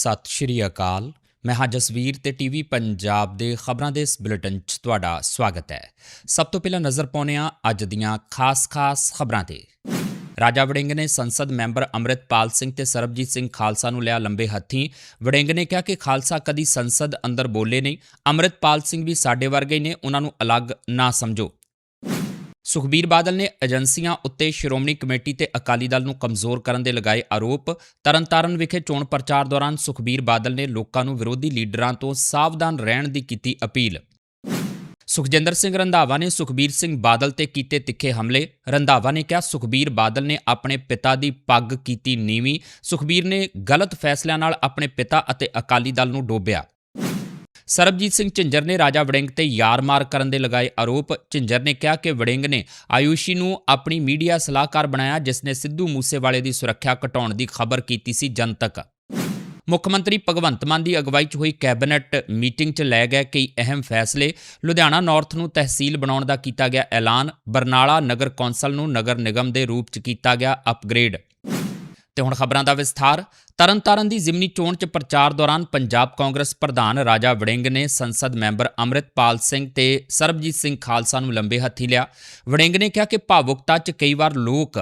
ਸਤਿ ਸ਼੍ਰੀ ਅਕਾਲ। ਮੈਂ ਹਾਂ ਜਸਵੀਰ ਤੇ ਟੀਵੀ ਪੰਜਾਬ ਦੇ ਖਬਰਾਂ ਦੇ ਇਸ ਬੁਲੇਟਿਨ 'ਚ ਤੁਹਾਡਾ ਸਵਾਗਤ ਹੈ। ਸਭ ਤੋਂ ਪਹਿਲਾਂ ਨਜ਼ਰ ਪਾਉਂਦੇ ਹਾਂ ਅੱਜ ਦੀਆਂ ਖਾਸ-ਖਾਸ ਖਬਰਾਂ ਤੇ। ਰਾਜਾ ਵੜਿੰਗ ਨੇ ਸੰਸਦ ਮੈਂਬਰ ਅੰਮ੍ਰਿਤਪਾਲ ਸਿੰਘ ਤੇ ਸਰਬਜੀਤ ਸਿੰਘ ਖਾਲਸਾ ਨੂੰ ਲਿਆ ਲੰਬੇ ਹੱਥੀਂ। ਵੜਿੰਗ ਨੇ ਕਿਹਾ ਕਿ ਖਾਲਸਾ ਕਦੀ ਸੰਸਦ ਅੰਦਰ ਬੋਲੇ ਨਹੀਂ। ਅੰਮ੍ਰਿਤਪਾਲ ਸਿੰਘ ਵੀ ਸਾਡੇ ਵਰਗੇ ਹੀ ਨੇ, ਉਹਨਾਂ ਨੂੰ ਅਲੱਗ ਨਾ ਸਮਝੋ। ਸੁਖਬੀਰ ਬਾਦਲ ਨੇ ਏਜੰਸੀਆਂ ਉੱਤੇ ਸ਼੍ਰੋਮਣੀ ਕਮੇਟੀ ਤੇ ਅਕਾਲੀ ਦਲ ਨੂੰ ਕਮਜ਼ੋਰ ਕਰਨ ਦੇ ਲਗਾਏ ਆਰੋਪ। ਤਰਨਤਾਰਨ ਵਿਖੇ ਚੋਣ ਪ੍ਰਚਾਰ ਦੌਰਾਨ ਸੁਖਬੀਰ ਬਾਦਲ ਨੇ ਲੋਕਾਂ ਨੂੰ ਵਿਰੋਧੀ ਲੀਡਰਾਂ ਤੋਂ ਸਾਵਧਾਨ ਰਹਿਣ ਦੀ ਕੀਤੀ ਅਪੀਲ। ਸੁਖਜਿੰਦਰ ਸਿੰਘ ਰੰਧਾਵਾ ਨੇ ਸੁਖਬੀਰ ਸਿੰਘ ਬਾਦਲ ਤੇ ਕੀਤੇ ਤਿੱਖੇ ਹਮਲੇ। ਰੰਧਾਵਾ ਨੇ ਕਿਹਾ, ਸੁਖਬੀਰ ਬਾਦਲ ਨੇ ਆਪਣੇ ਪਿਤਾ ਦੀ ਪੱਗ ਕੀਤੀ ਨੀਵੀਂ। ਸੁਖਬੀਰ ਨੇ ਗਲਤ ਫੈਸਲਿਆਂ ਨਾਲ ਆਪਣੇ ਪਿਤਾ ਅਤੇ ਅਕਾਲੀ ਦਲ ਨੂੰ ਡੋਬਿਆ। ਸਰਬਜੀਤ ਸਿੰਘ ਝਿੰਜਰ ਨੇ ਰਾਜਾ ਵੜਿੰਗ ਤੇ ਯਾਰ-ਮਾਰ ਕਰਨ ਦੇ ਲਗਾਏ ਆਰੋਪ। ਝਿੰਜਰ ਨੇ ਕਿਹਾ ਕਿ ਵੜਿੰਗ ਨੇ ਆਯੂਸ਼ੀ ਨੂੰ ਆਪਣੀ ਮੀਡੀਆ ਸਲਾਹਕਾਰ ਬਣਾਇਆ, ਜਿਸ ਨੇ ਸਿੱਧੂ ਮੂਸੇਵਾਲੇ ਦੀ ਸੁਰੱਖਿਆ ਘਟਾਉਣ ਦੀ ਖਬਰ ਕੀਤੀ ਸੀ ਜਨਤਕ। ਮੁੱਖ ਮੰਤਰੀ ਭਗਵੰਤ ਮਾਨ ਦੀ ਅਗਵਾਈ 'ਚ ਹੋਈ ਕੈਬਨਿਟ ਮੀਟਿੰਗ 'ਚ ਲੈ ਗਏ ਕਈ ਅਹਿਮ ਫੈਸਲੇ। ਲੁਧਿਆਣਾ ਨਾਰਥ ਨੂੰ ਤਹਿਸੀਲ ਬਣਾਉਣ ਦਾ ਕੀਤਾ ਗਿਆ ਐਲਾਨ। ਬਰਨਾਲਾ ਨਗਰ ਕੌਂਸਲ ਨੂੰ ਨਗਰ ਨਿਗਮ ਦੇ ਰੂਪ 'ਚ ਕੀਤਾ ਗਿਆ ਅਪਗ੍ਰੇਡ। ਤੇ ਹੁਣ ਖਬਰਾਂ ਦਾ ਵਿਸਥਾਰ। ਤਰਨਤਾਰਨ ਦੀ ਜ਼ਿਮਨੀ ਚੋਣ 'ਚ ਪ੍ਰਚਾਰ ਦੌਰਾਨ ਪੰਜਾਬ ਕਾਂਗਰਸ ਪ੍ਰਧਾਨ ਰਾਜਾ ਵੜਿੰਗ ਨੇ ਸੰਸਦ ਮੈਂਬਰ ਅੰਮ੍ਰਿਤਪਾਲ ਸਿੰਘ ਤੇ ਸਰਬਜੀਤ ਸਿੰਘ ਖਾਲਸਾ ਨੂੰ ਲੰਬੇ ਹੱਥੀ ਲਿਆ। ਵੜਿੰਗ ਨੇ ਕਿਹਾ ਕਿ ਭਾਵੁਕਤਾ 'ਚ ਕਈ ਵਾਰ ਲੋਕ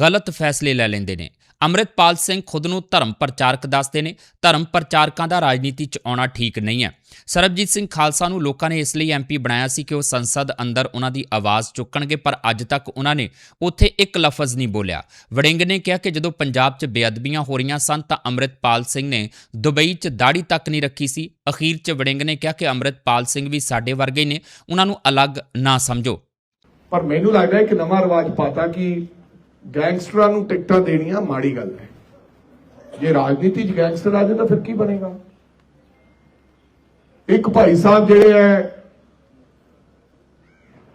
ਗਲਤ ਫੈਸਲੇ ਲੈ ਲੈਂਦੇ ਨੇ। ਅੰਮ੍ਰਿਤਪਾਲ ਸਿੰਘ ਖੁਦ ਨੂੰ ਧਰਮ ਪ੍ਰਚਾਰਕ ਦੱਸਦੇ ਨੇ। ਧਰਮ ਪ੍ਰਚਾਰਕਾਂ ਦਾ ਰਾਜਨੀਤੀ 'ਚ ਆਉਣਾ ਠੀਕ ਨਹੀਂ ਹੈ। ਸਰਬਜੀਤ ਸਿੰਘ ਖਾਲਸਾ ਨੂੰ ਲੋਕਾਂ ਨੇ ਇਸ ਲਈ ਐਮਪੀ ਬਣਾਇਆ ਸੀ ਕਿ ਉਹ ਸੰਸਦ ਅੰਦਰ ਉਹਨਾਂ ਦੀ ਆਵਾਜ਼ ਚੁੱਕਣਗੇ, ਪਰ ਅੱਜ ਤੱਕ ਉਹਨਾਂ ਨੇ ਉੱਥੇ ਇੱਕ ਲਫ਼ਜ਼ ਨਹੀਂ ਬੋਲਿਆ। ਵੜਿੰਗ ਨੇ ਕਿਹਾ ਕਿ ਜਦੋਂ ਪੰਜਾਬ 'ਚ ਬੇਅਦਬੀਆਂ ਹੋ ਰਹੀਆਂ ਸਨ, ਤਾਂ ਅੰਮ੍ਰਿਤਪਾਲ ਸਿੰਘ ਨੇ ਦੁਬਈ 'ਚ ਦਾੜੀ ਤੱਕ ਨਹੀਂ ਰੱਖੀ ਸੀ। ਅਖੀਰ 'ਚ ਵੜਿੰਗ ਨੇ ਕਿਹਾ ਕਿ ਅੰਮ੍ਰਿਤਪਾਲ ਸਿੰਘ ਵੀ ਸਾਡੇ ਵਰਗੇ ਹੀ ਨੇ। ਉਹਨਾਂ ਨੂੰ ਅਲੱਗ ਨਾ ਸਮਝੋ। ਪਰ ਮੈਨੂੰ ਲੱਗਦਾ ਹੈ ਕਿ ਨਵਾਂ ਰਿਵਾਜ ਪਾਤਾ ਕਿ ਗੈਂਗਸਟਰਾਂ ਨੂੰ ਟਿਕਟਾਂ ਦੇਣੀਆਂ ਮਾੜੀ ਗੱਲ ਹੈ। ਜੇ ਰਾਜਨੀਤੀ 'ਚ ਗੈਂਗਸਟਰ ਆ ਜਾਏ ਤਾਂ ਫਿਰ ਕੀ ਬਣੇਗਾ? ਇੱਕ ਭਾਈ ਸਾਹਿਬ ਜਿਹੜੇ ਹੈ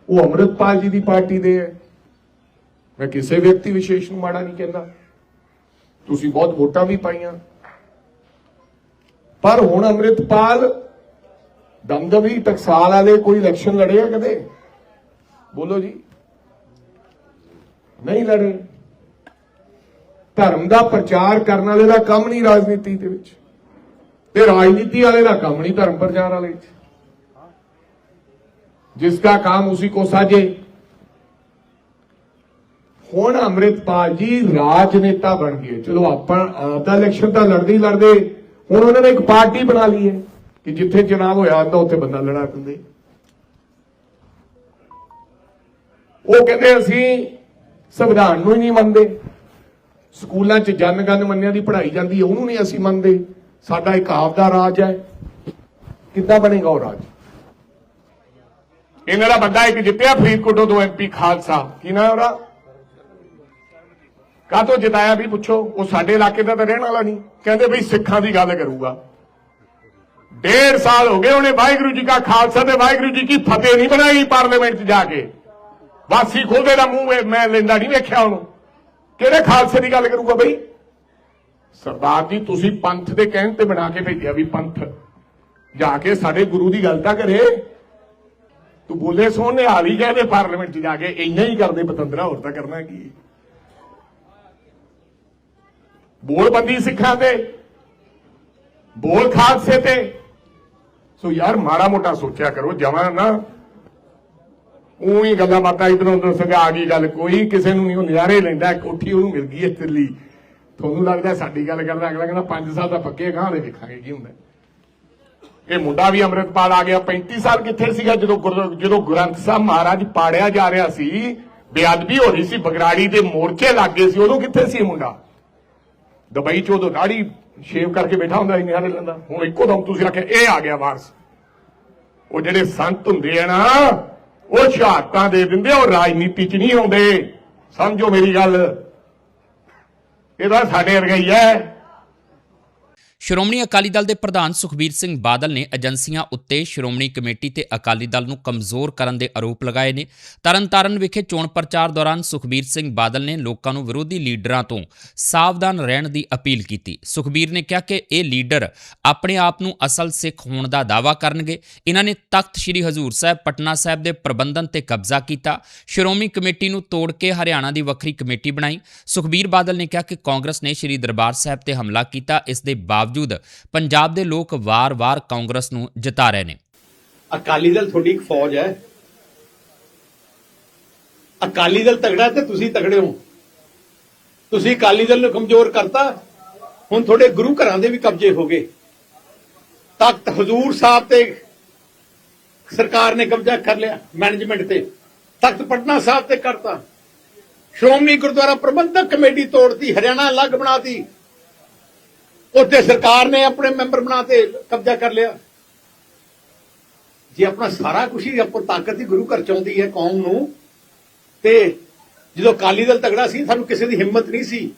ਉਹ ਅੰਮ੍ਰਿਤਪਾਲ ਜੀ ਦੀ ਪਾਰਟੀ ਦੇ ਹੈ ਮੈਂ ਕਿਸੇ ਵਿਅਕਤੀ ਵਿਸ਼ੇਸ਼ ਨੂੰ ਮਾੜਾ ਨਹੀਂ ਕਹਿੰਦਾ। ਤੁਸੀਂ ਬਹੁਤ ਵੋਟਾਂ ਵੀ ਪਾਈਆਂ। ਪਰ ਹੁਣ ਅੰਮ੍ਰਿਤਪਾਲ ਦਮਦਮੀ ਟਕਸਾਲ ਵਾਲੇ ਕੋਈ ਇਲੈਕਸ਼ਨ ਲੜੇ ਆ ਕਦੇ? ਬੋਲੋ ਜੀ। ਨਹੀਂ ਲੜ। ਰਹੇ ਧਰਮ ਦਾ ਪ੍ਰਚਾਰ ਕਰਨ ਵਾਲੇ ਦਾ ਕੰਮ ਨਹੀਂ ਰਾਜਨੀਤੀ ਦੇ ਵਿੱਚ। ਤੇ ਰਾਜਨੀਤੀ ਵਾਲੇ ਦਾ ਕੰਮ ਨਹੀਂ ਧਰਮ ਪ੍ਰਚਾਰ ਵਾਲੇ ਚ ਜਿਸਕਾ ਕੰਮ ਉਸੇ ਕੋ ਸਾਜੇ। ਹੁਣ ਅੰਮ੍ਰਿਤਪਾਲ ਜੀ ਰਾਜਨੇਤਾ ਬਣ ਗਏ। ਚਲੋ ਆਪਾਂ ਆਪਦਾ ਇਲੈਕਸ਼ਨ ਤਾਂ ਲੜਦੇ ਹੀ ਲੜਦੇ। ਹੁਣ ਉਹਨਾਂ ਨੇ ਇੱਕ ਪਾਰਟੀ ਬਣਾ ਲਈ ਹੈ ਕਿ ਜਿੱਥੇ ਚੁਣਾਵ ਹੋਇਆ ਹੁੰਦਾ, ਉੱਥੇ ਬੰਦਾ ਲੜਾ ਦਿੰਦੇ। ਉਹ ਕਹਿੰਦੇ ਅਸੀਂ ਸੰਵਿਧਾਨ ਨੂੰ ਹੀ ਨਹੀਂ ਮੰਨਦੇ। ਸਕੂਲਾਂ 'ਚ ਜਨਗਣ ਮੰਨਿਆ ਦੀ ਪੜ੍ਹਾਈ ਜਾਂਦੀ ਹੈ, ਉਹਨੂੰ ਨਹੀਂ ਅਸੀਂ ਮੰਨਦੇ। ਸਾਡਾ ਇੱਕ ਆਪਦਾ ਰਾਜ ਹੈ। ਕਿੱਦਾਂ ਬਣੇਗਾ ਉਹ ਰਾਜ? ਇਹਨਾਂ ਦਾ ਬੰਦਾ ਇੱਕ ਜਿੱਤਿਆ, ਫਰੀਦਕੋਟੋਂ ਤੋਂ ਐਮਪੀ ਖਾਲਸਾ। ਕੀ ਨਾਮ ਉਹਦਾ? ਕਾਹਤੋਂ ਜਿਤਾਇਆ ਵੀ ਪੁੱਛੋ, ਉਹ ਸਾਡੇ ਇਲਾਕੇ ਦਾ ਤਾਂ ਰਹਿਣ ਵਾਲਾ ਨਹੀਂ। ਕਹਿੰਦੇ ਬਈ ਸਿੱਖਾਂ ਦੀ ਗੱਲ ਕਰੂਗਾ। ਡੇਢ ਸਾਲ ਹੋ ਗਏ ਉਹਨੇ ਵਾਹਿਗੁਰੂ ਜੀ ਕਾ ਖਾਲਸਾ ਤੇ ਵਾਹਿਗੁਰੂ ਜੀ ਕੀ ਫਤਿਹ ਨਹੀਂ ਬਣਾਈ ਪਾਰਲੀਮੈਂਟ 'ਚ ਜਾ ਕੇ। ਵਾਸੀ ਖੋਲਦੇ ਦਾ ਮੂੰਹ ਇਹ ਮੈਂ ਲੈਂਦਾ ਨਹੀਂ ਵੇਖਿਆ ਉਹਨੂੰ। ਕਿਹੜੇ ਖਾਲਸੇ ਦੀ ਗੱਲ ਕਰੂਗਾ ਬਈ? ਸਰਦਾਰ ਜੀ, ਤੁਸੀਂ ਪੰਥ ਦੇ ਕਹਿਣ ਤੇ ਬਣਾ ਕੇ ਭੇਜਿਆ ਵੀ ਪੰਥ। ਜਾ ਕੇ ਸਾਡੇ ਗੁਰੂ ਦੀ ਗੱਲ ਤਾਂ ਕਰੇ। ਤੂੰ ਬੋਲੇ ਸੋਹਣੇ ਹਾਲੀ ਕਹਿੰਦੇ ਪਾਰਲੀਮੈਂਟ 'ਚ ਜਾ ਕੇ, ਇੰਨਾ ਹੀ ਕਰਦੇ ਪਤੰਦਰਾ, ਹੋਰ ਤਾਂ ਕਰਨਾ ਕੀ? ਬੋਲ ਬੰਦੀ ਸਿੱਖਾਂ ਤੇ, ਬੋਲ ਖਾਲਸੇ ਤੇ। ਸੋ ਯਾਰ, ਮਾੜਾ ਮੋਟਾ ਸੋਚਿਆ ਕਰੋ ਜਮਾਂ ਨਾ ਉਹੀ ਗੱਲਾਂ ਬਾਤਾਂ ਇਧਰੋਂ ਉਧਰੋਂ ਸਗਾ ਗਈ ਗੱਲ। ਕੋਈ ਕਿਸੇ ਨੂੰ ਨਹੀਂ, ਉਹ ਨਜ਼ਾਰੇ ਲੈਂਦਾ ਕੋਠੀ ਉਹਨੂੰ ਮਿਲ ਗਈ ਹੈ ਤਿਰਲੀ ਤੁਹਾਨੂੰ ਲੱਗਦਾ ਸਾਡੀ ਗੱਲ ਕਰਦਾ, ਅਗਲਾ ਕਹਿੰਦਾ 5 ਸਾਲ ਦਾ ਪੱਕੇ ਗਾਂ ਦੇ ਵੇਖਾਂਗੇ ਕੀ ਹੁੰਦਾ। ਇਹ ਮੁੰਡਾ ਵੀ ਅੰਮ੍ਰਿਤਪਾਲ ਆ ਗਿਆ 35 ਸਾਲ ਕਿੱਥੇ ਸੀਗਾ ਜਦੋਂ ਜਦੋਂ ਗ੍ਰੰਥ ਸਾਹਿਬ ਮਹਾਰਾਜ ਪਾੜਿਆ ਜਾ ਰਿਹਾ ਸੀ। ਬੇਅਦਬੀ ਹੋ ਰਹੀ ਸੀ, ਬਗਰਾੜੀ ਦੇ ਮੋਰਚੇ ਲੱਗੇ ਸੀ, ਉਦੋਂ ਕਿੱਥੇ ਸੀ ਮੁੰਡਾ? ਦੁਬਈ ਚ ਉਦੋਂ ਦਾੜੀ ਸ਼ੇਵ ਕਰਕੇ ਬੈਠਾ ਹੁੰਦਾ ਸੀ ਨਿਹਾਰੇ ਲੈਂਦਾ ਹੁਣ ਇੱਕੋ ਦਮ ਤੁਸੀਂ ਆਖਿਆ, ਇਹ ਆ ਗਿਆ ਵਾਰਸ। ਉਹ ਜਿਹੜੇ ਸੰਤ ਹੁੰਦੇ ਆ ਨਾ ਉਹ ਸ਼ਹਾਦਤਾਂ ਦੇ ਦਿੰਦੇ ਉਹ ਰਾਜਨੀਤੀ ਚ ਨਹੀਂ ਆਉਂਦੇ। ਸਮਝੋ ਮੇਰੀ ਗੱਲ। ਇਹਦਾ ਸਾਡੇ ਵਰਗਾ ਹੀ ਹੈ। ਸ਼੍ਰੋਮਣੀ ਅਕਾਲੀ ਦਲ ਦੇ ਪ੍ਰਧਾਨ ਸੁਖਬੀਰ ਸਿੰਘ ਬਾਦਲ ਨੇ ਏਜੰਸੀਆਂ ਉੱਤੇ ਸ਼੍ਰੋਮਣੀ ਕਮੇਟੀ ਤੇ ਅਕਾਲੀ ਦਲ ਨੂੰ ਕਮਜ਼ੋਰ ਕਰਨ ਦੇ ਆਰੋਪ ਲਗਾਏ ਨੇ। ਤਰਨਤਾਰਨ ਵਿਖੇ ਚੋਣ ਪ੍ਰਚਾਰ ਦੌਰਾਨ ਸੁਖਬੀਰ ਸਿੰਘ ਬਾਦਲ ਨੇ ਲੋਕਾਂ ਨੂੰ ਵਿਰੋਧੀ ਲੀਡਰਾਂ ਤੋਂ ਸਾਵਧਾਨ ਰਹਿਣ ਦੀ ਅਪੀਲ ਕੀਤੀ। ਸੁਖਬੀਰ ਨੇ ਕਿਹਾ ਕਿ ਇਹ ਲੀਡਰ ਆਪਣੇ ਆਪ ਨੂੰ ਅਸਲ ਸਿੱਖ ਹੋਣ ਦਾ ਦਾਅਵਾ ਕਰਨਗੇ। ਇਹਨਾਂ ਨੇ ਤਖਤ ਸ੍ਰੀ ਹਜ਼ੂਰ ਸਾਹਿਬ, ਪਟਨਾ ਸਾਹਿਬ ਦੇ ਪ੍ਰਬੰਧਨ ਤੇ ਕਬਜ਼ਾ ਕੀਤਾ। ਸ਼੍ਰੋਮਣੀ ਕਮੇਟੀ ਨੂੰ ਤੋੜ ਕੇ ਹਰਿਆਣਾ ਦੀ ਵੱਖਰੀ ਕਮੇਟੀ ਬਣਾਈ। ਸੁਖਬੀਰ ਬਾਦਲ ਨੇ ਕਿਹਾ ਕਿ ਕਾਂਗਰਸ ਨੇ ਸ੍ਰੀ ਦਰਬਾਰ ਸਾਹਿਬ ਤੇ ਹਮਲਾ ਕੀਤਾ। ਇਸ ਦੇ ਬਾਵਜੂਦ ਬਾਵਜੂਦ ਪੰਜਾਬ ਦੇ ਲੋਕ ਵਾਰ-ਵਾਰ ਕਾਂਗਰਸ ਨੂੰ ਜਿਤਾ ਰਹੇ ਨੇ। ਅਕਾਲੀ ਦਲ ਤੁਹਾਡੀ ਇੱਕ ਫੌਜ ਹੈ। ਅਕਾਲੀ ਦਲ ਤਗੜਾ ਤੇ ਤੁਸੀਂ ਤਗੜੇ ਹੋ। ਤੁਸੀਂ ਅਕਾਲੀ ਦਲ ਨੂੰ ਕਮਜ਼ੋਰ ਕਰਤਾ। ਹੁਣ ਤੁਹਾਡੇ ਗੁਰੂ ਘਰਾਂ ਦੇ ਵੀ ਕਬਜ਼ੇ ਹੋ ਗਏ। ਤਖਤ ਹਜ਼ੂਰ ਸਾਹਿਬ ਤੇ ਸਰਕਾਰ ਨੇ ਕਬਜ਼ਾ ਕਰ ਲਿਆ ਮੈਨੇਜਮੈਂਟ ਤੇ। ਤਖਤ ਪਟਨਾ ਸਾਹਿਬ ਤੇ ਕਰਤਾ। ਸ਼੍ਰੋਮਣੀ ਗੁਰਦੁਆਰਾ ਪ੍ਰਬੰਧਕ ਕਮੇਟੀ ਤੋੜਤੀ, ਹਰਿਆਣਾ ਅਲੱਗ ਬਣਾਤੀ। ਉੱਥੇ ਸਰਕਾਰ ਨੇ ਆਪਣੇ ਮੈਂਬਰ ਬਣਾ ਤੇ ਕਬਜ਼ਾ ਕਰ ਲਿਆ। ਜੇ ਆਪਣਾ ਸਾਰਾ ਕੁਝ ਹੀ ਆਪੋ ਤਾਕਤ ਹੀ ਗੁਰੂ ਘਰ ਚ ਆਉਂਦੀ ਹੈ ਕੌਮ ਨੂੰ, ਤੇ ਜਦੋਂ ਅਕਾਲੀ ਦਲ ਤਗੜਾ ਸੀ, ਸਾਨੂੰ ਕਿਸੇ ਦੀ ਹਿੰਮਤ ਨਹੀਂ ਸੀ।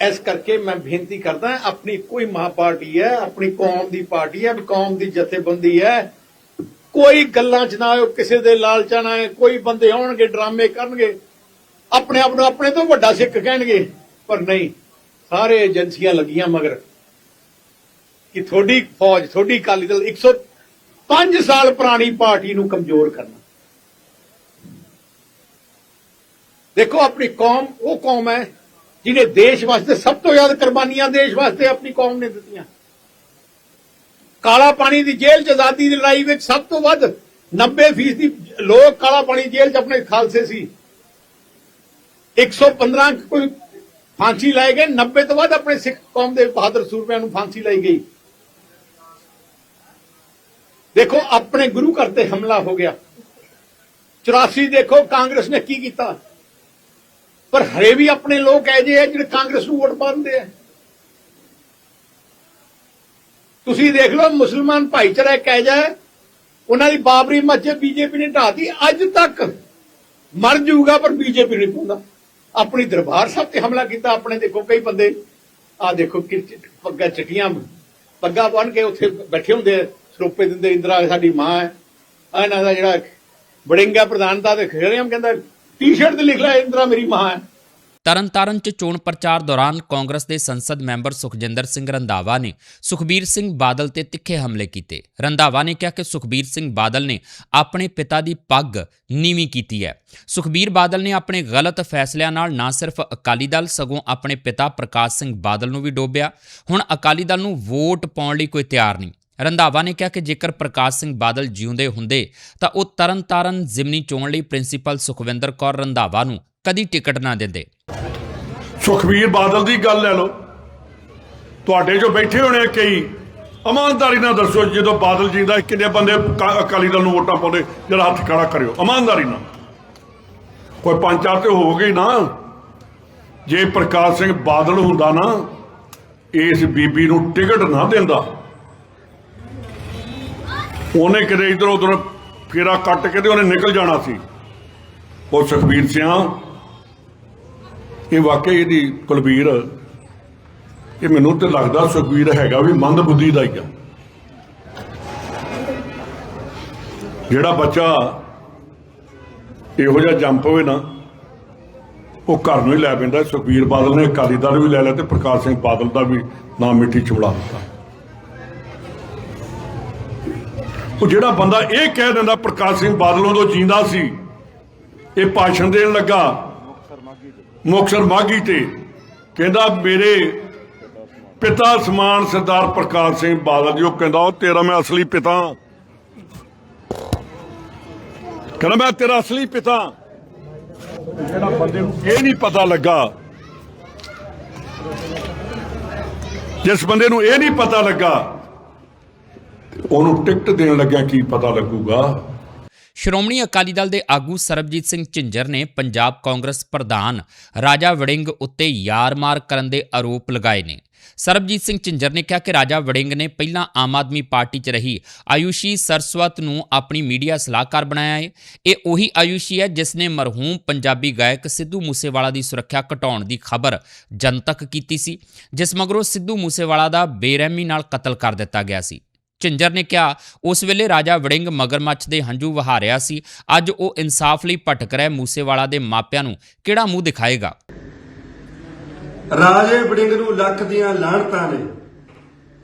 ਇਸ ਕਰਕੇ ਮੈਂ ਬੇਨਤੀ ਕਰਦਾ, ਆਪਣੀ ਕੋਈ ਮਹਾ ਪਾਰਟੀ ਹੈ, ਆਪਣੀ ਕੌਮ ਦੀ ਪਾਰਟੀ ਹੈ ਵੀ ਕੌਮ ਦੀ ਜਥੇਬੰਦੀ ਹੈ, ਕੋਈ ਗੱਲਾਂ ਚ ਨਾ ਆਇਓ, ਕਿਸੇ ਦੇ ਲਾਲਚਾਂ ਨਾ ਕੋਈ ਬੰਦੇ ਆਉਣਗੇ, ਡਰਾਮੇ ਕਰਨਗੇ, ਆਪਣੇ ਆਪ ਨੂੰ ਆਪਣੇ ਤੋਂ ਵੱਡਾ ਸਿੱਖ ਕਹਿਣਗੇ, ਪਰ ਨਹੀਂ। ਸਾਰੇ ਏਜੰਸੀਆਂ ਲੱਗੀਆਂ ਮਗਰ ਕਿ ਤੁਹਾਡੀ ਫੌਜ, ਤੁਹਾਡੀ ਅਕਾਲੀ ਦਲ 105 ਸਾਲ ਪੁਰਾਣੀ ਪਾਰਟੀ ਨੂੰ ਕਮਜ਼ੋਰ ਕਰਨਾ। ਦੇਖੋ, ਆਪਣੀ ਕੌਮ, ਉਹ ਕੌਮ ਹੈ ਜਿਹਨੇ ਦੇਸ਼ ਵਾਸਤੇ ਸਭ ਤੋਂ ਜ਼ਿਆਦਾ ਕੁਰਬਾਨੀਆਂ ਦੇਸ਼ ਵਾਸਤੇ ਆਪਣੀ ਕੌਮ ਨੇ ਦਿੱਤੀਆਂ। ਕਾਲਾ ਪਾਣੀ ਦੀ ਜੇਲ੍ਹ ਚ ਆਜ਼ਾਦੀ ਦੀ ਲੜਾਈ ਵਿੱਚ ਸਭ ਤੋਂ ਵੱਧ 90% ਦੀ ਲੋਕ ਕਾਲਾ ਪਾਣੀ ਜੇਲ੍ਹ ਚ ਆਪਣੇ ਖਾਲਸੇ ਸੀ। 115 ਕੋਈ ਫਾਂਸੀ ਲਾਏ ਗਏ। 90 ਤੋਂ ਬਾਅਦ ਆਪਣੇ ਸਿੱਖ ਕੌਮ ਦੇ ਬਹਾਦਰ ਸੂਰਮਿਆਂ ਨੂੰ ਫਾਂਸੀ ਲਾਈ ਗਈ। ਦੇਖੋ, ਆਪਣੇ ਗੁਰੂ ਘਰ ਤੇ ਹਮਲਾ ਹੋ ਗਿਆ। 84 ਦੇਖੋ, ਕਾਂਗਰਸ ਨੇ ਕੀ ਕੀਤਾ? ਪਰ ਹਰੇ ਵੀ ਆਪਣੇ ਲੋਕ ਐ ਜੇ ਆ ਜਿਹੜੇ ਕਾਂਗਰਸ ਨੂੰ ਵੋਟ ਪਾਉਂਦੇ ਆ। ਤੁਸੀਂ ਦੇਖ ਲਓ, ਮੁਸਲਮਾਨ ਭਾਈਚਾਰਾ ਇੱਕ ਐ ਜਾ ਉਹਨਾਂ ਦੀ ਬਾਬਰੀ ਮਸਜਿਦ ਬੀਜੇਪੀ ਨੇ ਢਾਤੀ ਅੱਜ ਤੱਕ ਮਰ ਜਾਊਗਾ, ਪਰ ਬੀਜੇਪੀ ਨਹੀਂ ਪਾਉਂਦਾ। ਆਪਣੀ ਦਰਬਾਰ ਸਾਹਿਬ ਤੇ ਹਮਲਾ ਕੀਤਾ, ਆਪਣੇ ਦੇਖੋ ਕਈ ਬੰਦੇ। ਆ ਦੇਖੋ ਕਿ ਪੱਗਾਂ ਚਟੀਆਂ ਪੱਗਾਂ ਬੰਨ ਕੇ ਉੱਥੇ ਬੈਠੇ ਹੁੰਦੇ ਸਰੋਪੇ ਦਿੰਦੇ, ਇੰਦਰਾ ਸਾਡੀ ਮਾਂ ਹੈ। ਆਹ ਇਹਨਾਂ ਦਾ ਜਿਹੜਾ ਬੜਿੰਗਾ ਪ੍ਰਧਾਨਤਾ ਤੇ ਖੇੜਿਆਮ ਕਹਿੰਦਾ ਟੀ-ਸ਼ਰਟ ਤੇ ਲਿਖ ਲਿਆ, ਇੰਦਰਾ ਮੇਰੀ ਮਾਂ ਹੈ। ਤਰਨਤਾਰਨ 'ਚ ਚੋਣ ਪ੍ਰਚਾਰ ਦੌਰਾਨ ਕਾਂਗਰਸ ਦੇ ਸੰਸਦ ਮੈਂਬਰ ਸੁਖਜਿੰਦਰ ਸਿੰਘ ਰੰਧਾਵਾ ਨੇ ਸੁਖਬੀਰ ਸਿੰਘ ਬਾਦਲ ਤੇ ਤਿੱਖੇ ਹਮਲੇ ਕੀਤੇ। ਰੰਧਾਵਾ ਨੇ ਕਿਹਾ ਕਿ ਸੁਖਬੀਰ ਸਿੰਘ ਬਾਦਲ ਨੇ ਆਪਣੇ ਪਿਤਾ ਦੀ ਪੱਗ ਨੀਵੀਂ ਕੀਤੀ ਹੈ। ਸੁਖਬੀਰ ਬਾਦਲ ਨੇ ਆਪਣੇ ਗਲਤ ਫੈਸਲਿਆਂ ਨਾਲ ਨਾ ਸਿਰਫ ਅਕਾਲੀ ਦਲ, ਸਗੋਂ ਆਪਣੇ ਪਿਤਾ ਪ੍ਰਕਾਸ਼ ਸਿੰਘ ਬਾਦਲ ਨੂੰ ਵੀ ਡੋਬਿਆ। ਹੁਣ ਅਕਾਲੀ ਦਲ ਨੂੰ ਵੋਟ ਪਾਉਣ ਲਈ ਕੋਈ ਤਿਆਰ ਨਹੀਂ। ਰੰਧਾਵਾ ਨੇ ਕਿਹਾ ਕਿ ਜੇਕਰ ਪ੍ਰਕਾਸ਼ ਸਿੰਘ ਬਾਦਲ ਜਿਉਂਦੇ ਹੁੰਦੇ, ਤਾਂ ਉਹ ਤਰਨਤਾਰਨ ਜ਼ਿਮਨੀ ਚੋਣ ਲਈ ਪ੍ਰਿੰਸੀਪਲ ਸੁਖਵਿੰਦਰ ਕੌਰ ਰੰਧਾਵਾ ਨੂੰ ਕਦੀ ਟਿਕਟ ਨਾ ਦਿੰਦੇ। ਸੁਖਬੀਰ ਬਾਦਲ ਦੀ ਗੱਲ ਲੈ ਲਓ। ਤੁਹਾਡੇ ਜੋ ਬੈਠੇ ਹੋਣੇ ਆ ਕਈ, ਇਮਾਨਦਾਰੀ ਨਾਲ ਦੱਸੋ ਜਦੋਂ ਬਾਦਲ ਜੀ ਦਾ ਕਿੰਨੇ ਬੰਦੇ ਅਕਾਲੀ ਦਲ ਨੂੰ ਵੋਟਾਂ ਪਾਉਂਦੇ, ਜਿਹੜਾ ਹੱਥ ਖੜਾ ਕਰਿਓ, ਇਮਾਨਦਾਰੀ ਨਾਲ। ਕੋਈ ਪੰਜ ਚਾਰ ਤੇ ਹੋ ਗਈ ਨਾ। ਜੇ ਪ੍ਰਕਾਸ਼ ਸਿੰਘ ਬਾਦਲ ਹੁੰਦਾ ਨਾ, ਇਸ ਬੀਬੀ ਨੂੰ ਟਿਕਟ ਨਾ ਦਿੰਦਾ। ਉਹਨੇ ਕਿਤੇ ਇਧਰ ਉਧਰ ਫੇਰਾ ਕੱਟ ਕੇ ਤੇ ਉਹਨੇ ਨਿਕਲ ਜਾਣਾ ਸੀ। ਉਹ ਸੁਖਬੀਰ ਸਿੰਘ ਇਹ ਵਾਕਈ ਇਹਦੀ ਕੁਲਬੀਰ, ਇਹ ਮੈਨੂੰ ਤੇ ਲੱਗਦਾ ਸੁਖਬੀਰ ਹੈਗਾ ਵੀ ਮੰਦ ਬੁੱਧੀ ਦਾ ਹੀ ਆ। ਜਿਹੜਾ ਬੱਚਾ ਇਹੋ ਜਿਹਾ ਜੰਮ ਪਵੇ ਨਾ, ਉਹ ਘਰ ਨੂੰ ਹੀ ਲੈ ਪੈਂਦਾ। ਸੁਖਬੀਰ ਬਾਦਲ ਨੇ ਅਕਾਲੀ ਦਲ ਵੀ ਲੈ ਲਿਆ ਤੇ ਪ੍ਰਕਾਸ਼ ਸਿੰਘ ਬਾਦਲ ਦਾ ਵੀ ਨਾਮ ਮਿੱਟੀ ਚ ਦਿੱਤਾ। ਉਹ ਜਿਹੜਾ ਬੰਦਾ ਇਹ ਕਹਿ ਦਿੰਦਾ, ਪ੍ਰਕਾਸ਼ ਸਿੰਘ ਬਾਦਲ ਉਦੋਂ ਜੀਂਦਾ ਸੀ, ਇਹ ਭਾਸ਼ਣ ਦੇਣ ਲੱਗਾ। ਮੁਕਤਸਰ ਮਾਗੀ ਤੇ ਕਹਿੰਦਾ ਮੇਰੇ ਪਿਤਾ ਸਮਾਨ ਸਰਦਾਰ ਪ੍ਰਕਾਸ਼ ਸਿੰਘ ਬਾਦਲ ਜੀ, ਉਹ ਕਹਿੰਦਾ, ਉਹ ਤੇਰਾ ਮੈਂ ਅਸਲੀ ਪਿਤਾ ਕਹਿੰਦਾ, ਮੈਂ ਤੇਰਾ ਅਸਲੀ ਪਿਤਾ ਜਿਹੜਾ ਬੰਦੇ ਨੂੰ ਇਹ ਨਹੀਂ ਪਤਾ ਲੱਗਾ, ਜਿਸ ਬੰਦੇ ਨੂੰ ਇਹ ਨਹੀਂ ਪਤਾ ਲੱਗਾ, ਉਹਨੂੰ ਟਿਕਟ ਦੇਣ ਲੱਗਿਆ ਕੀ ਪਤਾ ਲੱਗੂਗਾ? ਸ਼੍ਰੋਮਣੀ ਅਕਾਲੀ ਦਲ ਦੇ ਆਗੂ ਸਰਬਜੀਤ ਸਿੰਘ ਝਿੰਜਰ ਨੇ ਪੰਜਾਬ ਕਾਂਗਰਸ ਪ੍ਰਧਾਨ ਰਾਜਾ ਵੜਿੰਗ ਉੱਤੇ ਯਾਰਮਾਰ ਕਰਨ ਦੇ ਆਰੋਪ ਲਗਾਏ ਨੇ। ਸਰਬਜੀਤ ਸਿੰਘ ਝਿੰਜਰ ਨੇ ਕਿਹਾ ਕਿ ਰਾਜਾ ਵੜਿੰਗ ਨੇ ਪਹਿਲਾਂ ਆਮ ਆਦਮੀ ਪਾਰਟੀ 'ਚ ਰਹੀ ਆਯੂਸ਼ੀ ਸਰਸਵਤ ਨੂੰ ਆਪਣੀ ਮੀਡੀਆ ਸਲਾਹਕਾਰ ਬਣਾਇਆ ਹੈ ਇਹ ਉਹੀ ਆਯੂਸ਼ੀ ਹੈ ਜਿਸ ਨੇ ਮਰਹੂਮ ਪੰਜਾਬੀ ਗਾਇਕ ਸਿੱਧੂ ਮੂਸੇਵਾਲਾ ਦੀ ਸੁਰੱਖਿਆ ਘਟਾਉਣ ਦੀ ਖਬਰ ਜਨਤਕ ਕੀਤੀ ਸੀ, ਜਿਸ ਮਗਰੋਂ ਸਿੱਧੂ ਮੂਸੇਵਾਲਾ ਦਾ ਬੇਰਹਿਮੀ ਨਾਲ ਕਤਲ ਕਰ ਦਿੱਤਾ ਗਿਆ ਸੀ। ਝਿੰਜਰ ਨੇ ਕਿਹਾ, ਉਸ ਵੇਲੇ ਰਾਜਾ ਵੜਿੰਗ ਮਗਰਮੱਛ ਦੇ ਹੰਝੂ ਵਹਾ ਰਿਹਾ ਸੀ। ਅੱਜ ਉਹ ਇਨਸਾਫ ਲਈ ਭਟਕ ਰਿਹਾ ਮੂਸੇਵਾਲਾ ਦੇ ਮਾਪਿਆਂ ਨੂੰ ਕਿਹੜਾ ਮੂੰਹ ਦਿਖਾਏਗਾ? ਰਾਜੇ ਵੜਿੰਗ ਨੂੰ ਲੱਖ ਦੀਆਂ ਲਾਹਣਤਾਂ ਨੇ,